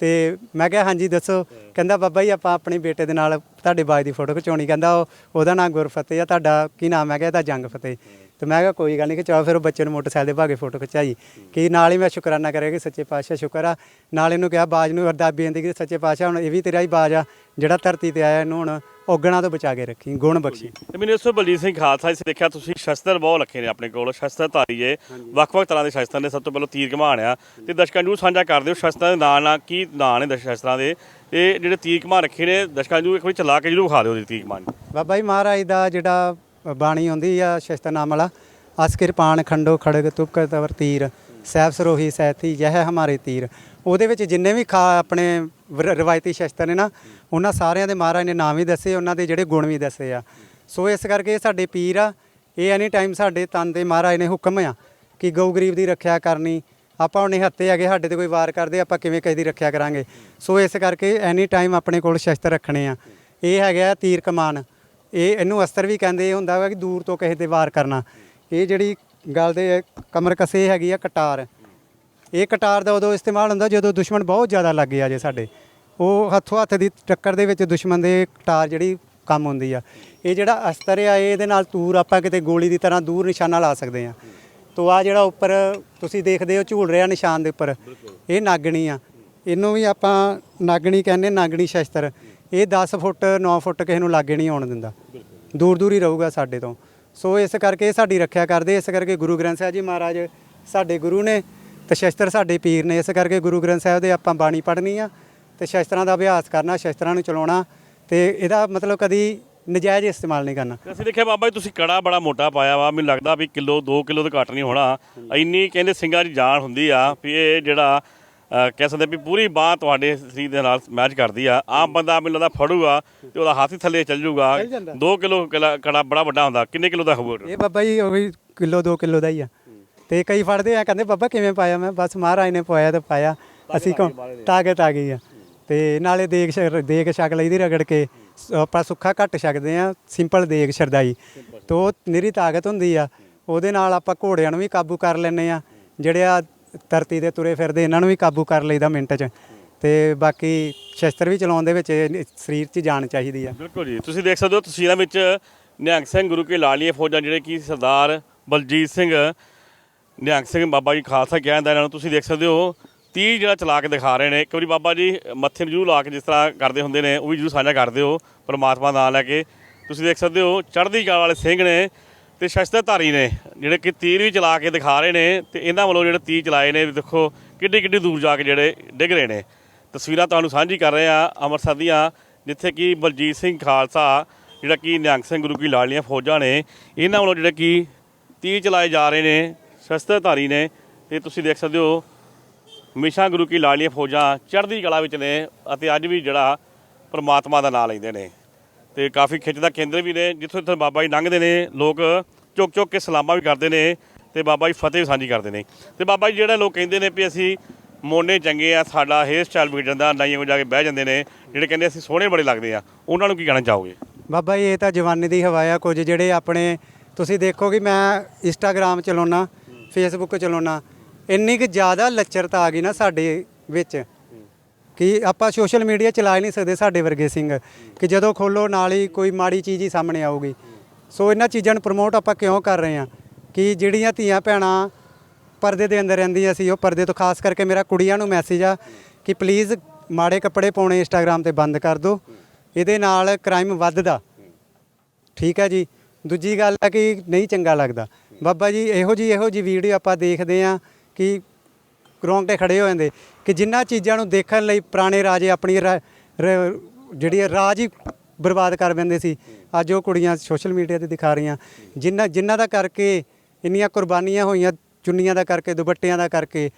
S2: ਤੇ ਮੈਂ ਕਿਹਾ, ਹਾਂਜੀ, ਦੱਸੋ। ਕਹਿੰਦਾ, ਬਾਬਾ ਜੀ, ਆਪਾਂ ਆਪਣੇ ਬੇਟੇ ਦੇ ਨਾਲ ਤੁਹਾਡੇ ਬਾਜ ਦੀ ਫੋਟੋ ਖਿਚਾਉਣੀ। ਕਹਿੰਦਾ, ਉਹ, ਉਹਦਾ ਨਾਂ ਗੁਰਫਤਿਹ ਆ, ਤੁਹਾਡਾ ਕੀ ਨਾਮ? ਹੈ ਇਹਦਾ ਜੰਗ ਫਤਿਹ। ਤੇ ਮੈਂ ਕਿਹਾ ਕੋਈ ਗੱਲ ਨਹੀਂ ਕਿ ਚਲੋ ਫਿਰ ਉਹ ਬੱਚੇ ਨੂੰ ਮੋਟਰਸਾਈਕਲ ਦੇ ਭਾਗੇ ਫੋਟੋ ਖਿਚਾਈ। ਕਿ ਨਾਲ ਹੀ ਮੈਂ ਸ਼ੁਕਰਾਨਾ ਕਰਿਆ ਕਿ ਸੱਚੇ ਪਾਤਸ਼ਾਹ ਸ਼ੁਕਰ ਆ। ਨਾਲ ਇਹਨੂੰ ਕਿਹਾ ਬਾਜ ਨੂੰ ਅਰਦਾਸ ਬੇਨਤੀ ਕਿ ਸੱਚੇ ਪਾਤਸ਼ਾਹ ਹੁਣ ਇਹ ਵੀ ਤੇਰਾ ਹੀ ਬਾਜ ਆ। ਜਿਹੜਾ ਧਰਤੀ ਤੇ ਆਇਆ ਇਹਨੂੰ ਹੁਣ ਔਗਣਾ ਤੋਂ ਬਚਾ ਕੇ ਰੱਖੀ ਗੁਣ ਬਖਸ਼ੀ।
S1: ਤੇ ਮੈਨੂੰ ਇਸ ਤੋਂ ਬਲਜੀਤ ਸਿੰਘ ਖਾਲਸਾ ਜੀ ਦੇਖਿਆ ਤੁਸੀਂ ਸ਼ਸਤਰ ਬਹੁਤ ਰੱਖੇ ਨੇ ਆਪਣੇ ਕੋਲ ਸ਼ਸਤਰ ਧਾਰੀਏ ਵੱਖ-ਵੱਖ ਤਰ੍ਹਾਂ ਦੇ ਸ਼ਸਤਰ ਨੇ ਸਭ ਤੋਂ ਪਹਿਲਾਂ ਤੀਰ ਕਮਾਨ ਆ। ਤੇ ਦਰਸ਼ਕਾਂ ਨੂੰ ਸਾਂਝਾ ਕਰਦੇ ਹੋ ਸ਼ਸਤਰਾਂ ਦੇ ਨਾਂ ਨਾਲ ਕੀ ਨਾਂ ਨੇ ਦਸ਼ ਸ਼ਸਤਰਾਂ ਦੇ। ਤੇ ਜਿਹੜੇ ਤੀਰ ਕਮਾਨ ਰੱਖੇ ਨੇ ਦਰਸ਼ਕਾਂ ਨੂੰ ਇੱਕ ਵਾਰੀ ਚਲਾ ਕੇ ਜਰੂਰ ਵਿਖਾ ਦਿਓ ਤੀਰ ਕਮਾਨ
S2: ਬਾਬਾ ਜੀ ਮਹਾਰਾਜ ਦਾ ਜਿਹੜਾ ਬਾਣੀ ਹੁੰਦੀ ਆ ਸ਼ਸਤਰਨਾਮ ਵਾਲਾ ਅਸ ਕਿਰਪਾਨ ਖੰਡੋ ਖੜਗ ਤੁਕ ਤਵਰ ਤੀਰ ਸਹਿਬ ਸਰੋਹੀ ਸੈਥੀ ਯਹ ਹਮਾਰੇ ਤੀਰ। ਉਹਦੇ ਵਿੱਚ ਜਿੰਨੇ ਵੀ ਖਾ ਆਪਣੇ ਵਰ- ਰਵਾਇਤੀ ਸ਼ਸਤਰ ਨੇ ਨਾ, ਉਹਨਾਂ ਸਾਰਿਆਂ ਦੇ ਮਹਾਰਾਜ ਨੇ ਨਾਮ ਵੀ ਦੱਸੇ, ਉਹਨਾਂ ਦੇ ਜਿਹੜੇ ਗੁਣ ਵੀ ਦੱਸੇ ਆ। ਸੋ ਇਸ ਕਰਕੇ ਇਹ ਸਾਡੇ ਪੀਰ ਆ, ਇਹ ਐਨੀ ਟਾਈਮ ਸਾਡੇ ਤਨ ਦੇ ਮਹਾਰਾਜ ਨੇ ਹੁਕਮ ਆ ਕਿ ਗਊ ਗਰੀਬ ਦੀ ਰੱਖਿਆ ਕਰਨੀ, ਆਪਾਂ ਉਹਨੇ ਹੱਤੇ ਹੈਗੇ ਸਾਡੇ ਤੇ ਕੋਈ ਵਾਰ ਕਰਦੇ, ਆਪਾਂ ਕਿਵੇਂ ਕਿਸੇ ਦੀ ਰੱਖਿਆ ਕਰਾਂਗੇ। ਸੋ ਇਸ ਕਰਕੇ ਐਨੀ ਟਾਈਮ ਆਪਣੇ ਕੋਲ ਸ਼ਸਤਰ ਰੱਖਣੇ ਆ। ਇਹ ਹੈਗਾ ਤੀਰ ਕਮਾਨ। ਇਹ ਇਹਨੂੰ ਅਸਤਰ ਵੀ ਕਹਿੰਦੇ, ਇਹ ਹੁੰਦਾ ਵਾ ਕਿ ਦੂਰ ਤੋਂ ਕਿਸੇ ਤੇ ਵਾਰ ਕਰਨਾ। ਇਹ ਜਿਹੜੀ ਗੱਲ ਦੇ ਕਮਰ ਕਸੇ ਹੈਗੀ ਆ, ਕਟਾਰ। ਇਹ ਕਟਾਰ ਦਾ ਉਦੋਂ ਇਸਤੇਮਾਲ ਹੁੰਦਾ ਜਦੋਂ ਦੁਸ਼ਮਣ ਬਹੁਤ ਜ਼ਿਆਦਾ ਲੱਗ ਗਿਆ ਜੇ ਸਾਡੇ। ਉਹ ਹੱਥੋਂ ਹੱਥ ਦੀ ਟੱਕਰ ਦੇ ਵਿੱਚ ਦੁਸ਼ਮਣ ਦੇ ਕਟਾਰ ਜਿਹੜੀ ਕੰਮ ਹੁੰਦੀ ਆ। ਇਹ ਜਿਹੜਾ ਅਸਤਰ ਆ ਇਹਦੇ ਨਾਲ ਤੂਰ ਆਪਾਂ ਕਿਤੇ ਗੋਲੀ ਦੀ ਤਰ੍ਹਾਂ ਦੂਰ ਨਿਸ਼ਾਨਾ ਲਾ ਸਕਦੇ ਆ। ਤੋ ਆ ਜਿਹੜਾ ਉੱਪਰ ਤੁਸੀਂ ਦੇਖਦੇ ਹੋ ਝੂਲ ਰਿਹਾ ਨਿਸ਼ਾਨ ਦੇ ਉੱਪਰ, ਇਹ ਨਾਗਣੀ ਆ। ਇਹਨੂੰ ਵੀ ਆਪਾਂ ਨਾਗਣੀ ਕਹਿੰਦੇ, ਨਾਗਣੀ ਸ਼ਸਤਰ। ਇਹ 10 ਫੁੱਟ 9 ਫੁੱਟ ਕਿਸੇ ਨੂੰ ਲਾਗੇ ਨਹੀਂ ਆਉਣ ਦਿੰਦਾ। ਦੂਰ ਦੂਰ ਹੀ ਰਹੂਗਾ ਸਾਡੇ ਤੋਂ। ਸੋ ਇਸ ਕਰਕੇ ਇਹ ਸਾਡੀ ਰੱਖਿਆ ਕਰਦੇ ਇਸ ਕਰਕੇ ਗੁਰੂ ਗ੍ਰੰਥ ਸਾਹਿਬ ਜੀ ਮਹਾਰਾਜ ਸਾਡੇ ਗੁਰੂ ਨੇ ਤੇ ਸ਼ਸਤਰ ਸਾਡੇ ਪੀਰ ਨੇ। ਇਸ ਕਰਕੇ ਗੁਰੂ ਗ੍ਰੰਥ ਸਾਹਿਬ ਦੇ ਆਪਾਂ ਬਾਣੀ ਪੜ੍ਹਨੀ ਆ ਤੇ ਸ਼ਸਤਰਾਂ ਦਾ ਅਭਿਆਸ ਕਰਨਾ ਸ਼ਸਤਰਾਂ ਨੂੰ ਚਲਾਉਣਾ ਤੇ ਇਹਦਾ ਮਤਲਬ ਕਦੀ ਨਜਾਇਜ਼ ਇਸਤੇਮਾਲ ਨਹੀਂ ਕਰਨਾ।
S1: ਅਸੀਂ ਦੇਖਿਆ ਬਾਬਾ ਜੀ ਤੁਸੀਂ ਕੜਾ ਬੜਾ ਮੋਟਾ ਪਾਇਆ ਵਾ। ਮੈਨੂੰ ਲੱਗਦਾ ਵੀ ਕਿਲੋ 2 ਕਿਲੋ ਤੋਂ ਘੱਟ ਨਹੀਂ ਹੋਣਾ। ਇੰਨੀ ਕਹਿੰਦੇ ਸਿੰਘਾਂ ਦੀ ਜਾਨ ਹੁੰਦੀ ਆ ਵੀ ਇਹ ਜਿਹੜਾ ਕਹਿ ਸਕਦੇ ਵੀ ਪੂਰੀ ਬਾਹ ਤੁਹਾਡੇ ਸਰੀਰ ਦੇ ਨਾਲ ਮੈਚ ਕਰਦੀ ਆ। ਆਮ ਬੰਦਾ ਮੈਨੂੰ ਲੱਗਦਾ ਫੜੂਗਾ ਤੇ ਉਹਦਾ ਹੱਥ ਹੀ ਥੱਲੇ ਚੱਲ
S2: ਜਾਂਦਾ।
S1: 2 ਕਿਲੋ ਕੜਾ ਬੜਾ ਵੱਡਾ ਹੁੰਦਾ। ਕਿੰਨੇ ਕਿਲੋ ਦਾ ਹੋਊਗਾ
S2: ਇਹ ਬਾਬਾ ਜੀ ਉਹੀ ਕਿਲੋ 2 ਕਿਲੋ ਦਾ ਹੀ ਆ। ਤੇ ਕਈ ਫੜਦੇ ਆ ਕਹਿੰਦੇ ਬਾਬਾ ਕਿਵੇਂ ਪਾਇਆ? ਮੈਂ ਬਸ ਮਹਾਰਾਜ ਨੇ ਪਾਇਆ ਤੇ ਪਾਇਆ। ਅਸੀਂ ਕੋ ਤਾਕਤ ਆ। ਗਈ ਆ। ਤੇ ਨਾਲੇ ਦੇਖ ਦੇਖ ਛਕ ਲਈਦੀ ਰਗੜ ਕੇ। ਆਪਾਂ ਸੁੱਖਾ ਘੱਟ ਛਕਦੇ ਆ। ਸਿੰਪਲ ਦੇਖ ਸ਼ਰਦਾਈ। ਤੋ ਨਿਰੀ ਤਾਕਤ ਹੁੰਦੀ ਆ। ਉਹਦੇ ਨਾਲ ਆਪਾਂ ਘੋੜਿਆਂ ਨੂੰ ਵੀ ਕਾਬੂ ਕਰ ਲੈਨੇ ਆ। ਜਿਹੜੇ ਆ ਧਰਤੀ ਦੇ ਤੁਰੇ ਫਿਰਦੇ, ਇਹਨਾਂ ਨੂੰ ਵੀ ਕਾਬੂ ਕਰ ਲਈਦਾ ਮਿੰਟ 'ਚ। ਤੇ ਬਾਕੀ ਸ਼ਸਤਰ ਵੀ ਚਲਾਉਣ ਦੇ ਵਿੱਚ ਇਹ ਸਰੀਰ 'ਚ ਜਾਨ ਚਾਹੀਦੀ ਆ।
S1: ਬਿਲਕੁਲ ਜੀ। ਤੁਸੀਂ ਦੇਖ ਸਕਦੇ ਹੋ ਤਸਵੀਰਾਂ ਵਿੱਚ ਨਿਹੰਗ ਸਿੰਘ ਗੁਰੂ ਕੀ ਲਾਲੀਆਂ ਫੌਜਾਂ ਜਿਹੜੇ ਕਿ ਸਰਦਾਰ ਬਲਜੀਤ ਸਿੰਘ, ਨਿਹੰਗ ਸਿੰਘ ਬਾਬਾ ਜੀ ਖਾਲਸਾ ਕਿਹਾ ਜਾਂਦਾ ਇਹਨਾਂ ਨੂੰ ਤੁਸੀਂ ਦੇਖ ਸਕਦੇ ਹੋ 30 ਜਿਹੜਾ ਚਲਾ ਕੇ ਦਿਖਾ ਰਹੇ ਨੇ। ਇੱਕ ਵਾਰੀ ਬਾਬਾ ਜੀ ਮੱਥੇ ਨੂੰ ਜਰੂਰ ਲਾ ਕੇ ਜਿਸ ਤਰ੍ਹਾਂ ਕਰਦੇ ਹੁੰਦੇ ਨੇ, ਉਹ ਵੀ ਜਰੂਰ ਸਾਂਝਾ ਕਰਦੇ ਹੋ, ਪਰਮਾਤਮਾ ਦਾ ਨਾਮ ਲੈ ਕੇ। ਤੁਸੀਂ ਦੇਖ ਸਕਦੇ ਹੋ ਚੜ੍ਹਦੀ ਕਲਾ ਵਾਲੇ ਸਿੰਘ ਨੇ ਤੇ ਸ਼ਸਤਰਧਾਰੀ ਨੇ ਜਿਹੜੇ ਕਿ ਤੀਰ ਵੀ ਚਲਾ ਕੇ ਦਿਖਾ ਰਹੇ ਨੇ ਤੇ ਇਹਨਾਂ ਵੱਲੋਂ ਜਿਹੜੇ ਤੀਰ ਚਲਾਏ ਨੇ ਵੀ ਦੇਖੋ ਕਿੱਡੀ ਕਿੱਡੀ ਦੂਰ ਜਾ ਕੇ ਜਿਹੜੇ ਡਿੱਗ ਰਹੇ ਨੇ। ਤਸਵੀਰਾਂ ਤੁਹਾਨੂੰ ਸਾਂਝੀ ਕਰ ਰਹੇ ਆ ਅੰਮ੍ਰਿਤਸਰ ਦੀਆਂ, ਜਿੱਥੇ ਕਿ ਬਲਜੀਤ ਸਿੰਘ ਖਾਲਸਾ, ਜਿਹੜਾ ਕਿ ਨਿਹੰਗ ਸਿੰਘ ਗੁਰੂ ਕੀ ਲਾਲੀਆਂ ਫੌਜਾਂ ਨੇ, ਇਹਨਾਂ ਵੱਲੋਂ ਜਿਹੜੇ ਕਿ ਤੀਰ ਚਲਾਏ ਜਾ ਰਹੇ ਨੇ, ਸ਼ਸਤਰਧਾਰੀ ਨੇ। ਤੇ ਤੁਸੀਂ ਦੇਖ ਸਕਦੇ ਹੋ ਹਮੇਸ਼ਾ ਗੁਰੂ ਕੀ ਲਾਲੀਆਂ ਫੌਜਾਂ ਚੜ੍ਹਦੀ ਕਲਾ ਵਿੱਚ ਨੇ ਅਤੇ ਅੱਜ ਵੀ ਜਿਹੜਾ ਪਰਮਾਤਮਾ ਦਾ ਨਾਮ ਲੈਂਦੇ ਨੇ। ਤੇ ਕਾਫੀ ਖਿੱਚ ਦਾ ਕੇਂਦਰ ਵੀ ਨੇ, ਜਿੱਥੋਂ ਜਿੱਥੇ ਬਾਬਾ ਜੀ ਲੰਘਦੇ ਨੇ, ਲੋਕ ਚੁੱਕ ਚੁੱਕ ਕੇ ਸਲਾਮਾਂ ਵੀ ਕਰਦੇ ਨੇ ਤੇ ਬਾਬਾ ਜੀ ਫਤਿਹ ਵੀ ਸਾਂਝੀ ਕਰਦੇ ਨੇ। ਤੇ ਬਾਬਾ ਜੀ ਜਿਹੜੇ ਲੋਕ ਕਹਿੰਦੇ ਨੇ ਵੀ ਅਸੀਂ ਮੋਨੇ ਚੰਗੇ ਆ, ਸਾਡਾ ਹੇਅਰ ਸਟਾਈਲ ਵਿਗੜ ਜਾਂਦਾ ਨਾਈਆਂ ਕੋਲ ਜਾ ਕੇ ਬਹਿ ਜਾਂਦੇ ਨੇ, ਜਿਹੜੇ ਕਹਿੰਦੇ ਅਸੀਂ ਸੋਹਣੇ ਬੜੇ ਲੱਗਦੇ ਆ, ਉਹਨਾਂ ਨੂੰ ਕੀ ਕਹਿਣਾ ਚਾਹੋਗੇ?
S2: ਬਾਬਾ ਜੀ, ਇਹ ਤਾਂ ਜਵਾਨੀ ਦੀ ਹਵਾ ਆ, ਕੁਝ ਜਿਹੜੇ ਆਪਣੇ, ਤੁਸੀਂ ਦੇਖੋ ਕਿ ਮੈਂ ਇੰਸਟਾਗ੍ਰam ਚਲਾਉਣਾ ਫੇਸਬੁੱਕ ਚਲਾਉਣਾ ਇੰਨੀ ਕਿ ਜ਼ਿਆਦਾ ਲੱਚਰਤਾ ਆ ਗਈ ਨਾ ਸਾਡੇ ਵਿੱਚ। ਕਿ ਆਪਾਂ ਸੋਸ਼ਲ ਮੀਡੀਆ ਚਲਾ ਹੀ ਨਹੀਂ ਸਕਦੇ ਸਾਡੇ ਵਰਗੇ ਸਿੰਘ, ਕਿ ਜਦੋਂ ਖੋਲੋ ਨਾਲ ਹੀ ਕੋਈ ਮਾੜੀ ਚੀਜ਼ ਹੀ ਸਾਹਮਣੇ ਆਊਗੀ। ਸੋ ਇਹਨਾਂ ਚੀਜ਼ਾਂ ਨੂੰ ਪ੍ਰਮੋਟ ਆਪਾਂ ਕਿਉਂ ਕਰ ਰਹੇ ਹਾਂ? ਕਿ ਜਿਹੜੀਆਂ ਧੀਆਂ ਭੈਣਾਂ ਪਰਦੇ ਦੇ ਅੰਦਰ ਰਹਿੰਦੀਆਂ ਸੀ, ਉਹ ਪਰਦੇ ਤੋਂ ਖਾਸ ਕਰਕੇ ਮੇਰਾ ਕੁੜੀਆਂ ਨੂੰ ਮੈਸੇਜ ਆ ਕਿ ਪਲੀਜ਼ ਮਾੜੇ ਕੱਪੜੇ ਪਾਉਣੇ ਇੰਸਟਾਗ੍ਰam ਤੇ ਬੰਦ ਕਰ ਦਿਓ। ਇਹਦੇ ਨਾਲ ਕ੍ਰਾਈਮ ਵੱਧਦਾ। ਠੀਕ ਹੈ ਜੀ। ਦੂਜੀ ਗੱਲ ਹੈ ਕਿ ਨਹੀਂ ਚੰਗਾ ਲੱਗਦਾ। ਬਾਬਾ ਜੀ, ਇਹੋ ਜੀ ਇਹੋ ਜੀ ਵੀਡੀਓ ਆਪਾਂ ਦੇਖਦੇ ਆ ਕਿ ਰੋਂਗਟੇ ਖੜੇ ਹੋ ਜਾਂਦੇ ਕਿ ਜਿੰਨਾ ਚੀਜ਼ਾਂ ਨੂੰ ਦੇਖਣ ਲਈ ਪੁਰਾਣੇ ਰਾਜੇ ਆਪਣੀ ਜਿਹੜੀ ਰਾਜ ਹੀ ਬਰਬਾਦ ਕਰ ਦਿੰਦੇ ਸੀ। ਅੱਜ ਉਹ ਕੁੜੀਆਂ ਸੋਸ਼ਲ ਮੀਡੀਆ ਤੇ ਦਿਖਾ ਰਹੀਆਂ। ਜਿਨ੍ਹਾਂ ਜਿਨ੍ਹਾਂ ਦਾ ਕਰਕੇ ਇੰਨੀਆਂ ਕੁਰਬਾਨੀਆਂ ਹੋਈਆਂ ਚੁੰਨੀਆਂ ਦਾ ਕਰਕੇ ਦੁਪੱਟਿਆਂ ਦਾ ਕਰਕੇ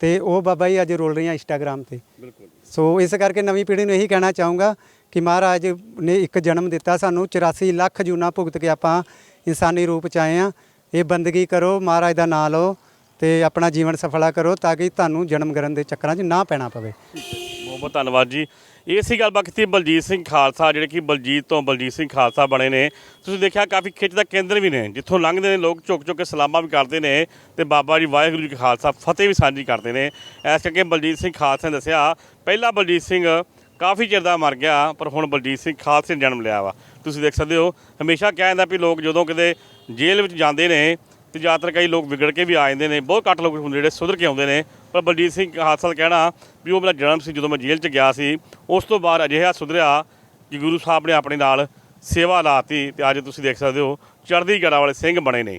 S2: ਤੇ ਉਹ ਬਾਬਾ ਜੀ ਅੱਜ ਰੋਲ ਰਹੀਆਂ ਇੰਸਟਾਗ੍ਰam ਤੇ।
S1: ਬਿਲਕੁਲ।
S2: ਸੋ ਇਸ ਕਰਕੇ ਨਵੀਂ ਪੀੜ੍ਹੀ ਨੂੰ ਇਹੀ ਕਹਿਣਾ ਚਾਹੂੰਗਾ ਕਿ ਮਹਾਰਾਜ ਨੇ ਇੱਕ ਜਨਮ ਦਿੱਤਾ ਸਾਨੂੰ। 84 ਲੱਖ ਜੂਨਾ ਭੁਗਤ ਕੇ ਆਪਾਂ ਇਨਸਾਨੀ ਰੂਪ ਚ ਆਏ ਆ ਇਹ ਬੰਦਗੀ ਕਰੋ ਮਹਾਰਾਜ ਦਾ ਨਾਮ ਲਓ। ਤੇ ਆਪਣਾ ਜੀਵਨ ਸਫਲਾ ਕਰੋ ਤਾਂ ਕਿ ਤੁਹਾਨੂੰ ਜਨਮ ਗਰਨ ਦੇ ਚੱਕਰਾਂ 'ਚ ਨਾ ਪੈਣਾ ਪਵੇ।
S1: ਬਹੁਤ ਬਹੁਤ ਧੰਨਵਾਦ ਜੀ। ਇਹ ਸੀ ਗੱਲਬਾਤ ਕੀਤੀ ਬਲਜੀਤ ਸਿੰਘ ਖਾਲਸਾ, ਜਿਹੜੇ ਕਿ ਬਲਜੀਤ ਤੋਂ ਬਲਜੀਤ ਸਿੰਘ ਖਾਲਸਾ ਬਣੇ ਨੇ। ਤੁਸੀਂ ਦੇਖਿਆ ਕਾਫੀ ਖਿੱਚ ਦਾ ਕੇਂਦਰ ਵੀ ਨੇ, ਜਿੱਥੋਂ ਲੰਘਦੇ ਨੇ, ਲੋਕ ਝੁਕ ਝੁਕ ਕੇ ਸਲਾਮਾਂ ਵੀ ਕਰਦੇ ਨੇ ਤੇ ਬਾਬਾ ਜੀ ਵਾਹਿਗੁਰੂ ਜੀ ਕਾ ਖਾਲਸਾ ਫਤਿਹ ਵੀ ਸਾਂਝੀ ਕਰਦੇ ਨੇ। ਇਸ ਕਰਕੇ ਬਲਜੀਤ ਸਿੰਘ ਖਾਲਸਾ ਨੇ ਦੱਸਿਆ, ਪਹਿਲਾ ਬਲਜੀਤ ਸਿੰਘ ਕਾਫੀ ਚਿਰ ਦਾ ਮਰ ਗਿਆ, ਪਰ ਹੁਣ ਬਲਜੀਤ ਸਿੰਘ ਖਾਲਸੇ ਨੇ ਜਨਮ ਲਿਆ ਵਾ। ਤੁਸੀਂ ਦੇਖ ਸਕਦੇ ਹੋ, ਹਮੇਸ਼ਾ ਕਿਹਾ ਜਾਂਦਾ ਵੀ ਲੋਕ ਜਦੋਂ ਕਿਤੇ ਜੇਲ੍ਹ ਵਿੱਚ ਜਾਂਦੇ ਨੇ ਤੇ ਜ਼ਿਆਦਾਤਰ ਕਈ ਲੋਕ ਵਿਗੜ ਕੇ ਵੀ ਆ ਜਾਂਦੇ ਨੇ, ਬਹੁਤ ਘੱਟ ਲੋਕ ਹੁੰਦੇ ਜਿਹੜੇ ਸੁਧਰ ਕੇ ਆਉਂਦੇ ਨੇ। ਪਰ ਬਲਜੀਤ ਸਿੰਘ ਖਾਲਸਾ ਦਾ ਕਹਿਣਾ ਵੀ ਉਹ ਮੇਰਾ ਜਨਮ ਸੀ ਜਦੋਂ ਮੈਂ ਜੇਲ੍ਹ 'ਚ ਗਿਆ ਸੀ। ਉਸ ਤੋਂ ਬਾਅਦ ਅਜਿਹਾ ਸੁਧਰਿਆ ਕਿ ਗੁਰੂ ਸਾਹਿਬ ਨੇ ਆਪਣੇ ਨਾਲ ਸੇਵਾ ਲਾਤੀ ਤੇ ਅੱਜ ਤੁਸੀਂ ਦੇਖ ਸਕਦੇ ਹੋ, ਚੜ੍ਹਦੀ ਕਲਾ ਵਾਲੇ ਸਿੰਘ ਬਣੇ ਨੇ।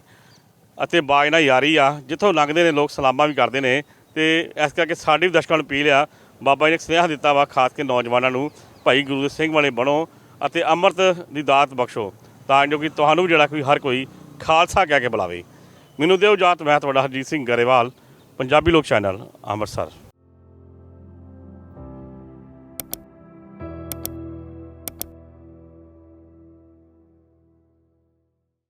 S1: ਅਤੇ ਬਾਗ ਨਾਲ ਯਾਰੀ ਆ, ਜਿੱਥੋਂ ਲੰਘਦੇ ਨੇ, ਲੋਕ ਸਲਾਮਾਂ ਵੀ ਕਰਦੇ ਨੇ। ਤੇ ਇਸ ਕਰਕੇ ਸਾਡੇ ਵੀ ਦਰਸ਼ਕਾਂ ਨੂੰ ਅਪੀਲ ਆ, ਬਾਬਾ ਜੀ ਨੇ ਇੱਕ ਸੁਨੇਹਾ ਦਿੱਤਾ ਵਾ, ਖਾਸ ਕੇ ਨੌਜਵਾਨਾਂ ਨੂੰ, ਭਾਈ ਗੁਰੂ ਦੇ ਸਿੰਘ ਵਾਲੇ ਬਣੋ ਅਤੇ ਅੰਮ੍ਰਿਤ ਦੀ ਦਾਤ ਬਖਸ਼ੋ। ਤਾਂ ਜੋ ਕਿ ਤੁਹਾਨੂੰ ਵੀ ਜਿਹੜਾ ਕੋਈ ਹਰ ਕੋਈ ਖਾਲਸਾ ਕਹਿ ਕੇ ਬੁਲਾਵੇ। ਮੈਨੂੰ ਦਿਓ ਜਾਤ ਮੈਂ ਤੁਹਾਡਾ ਹਰਜੀਤ ਸਿੰਘ ਗਰੇਵਾਲ ਪੰਜਾਬੀ ਲੋਕ ਚੈਨਲ ਅੰਮ੍ਰਿਤਸਰ।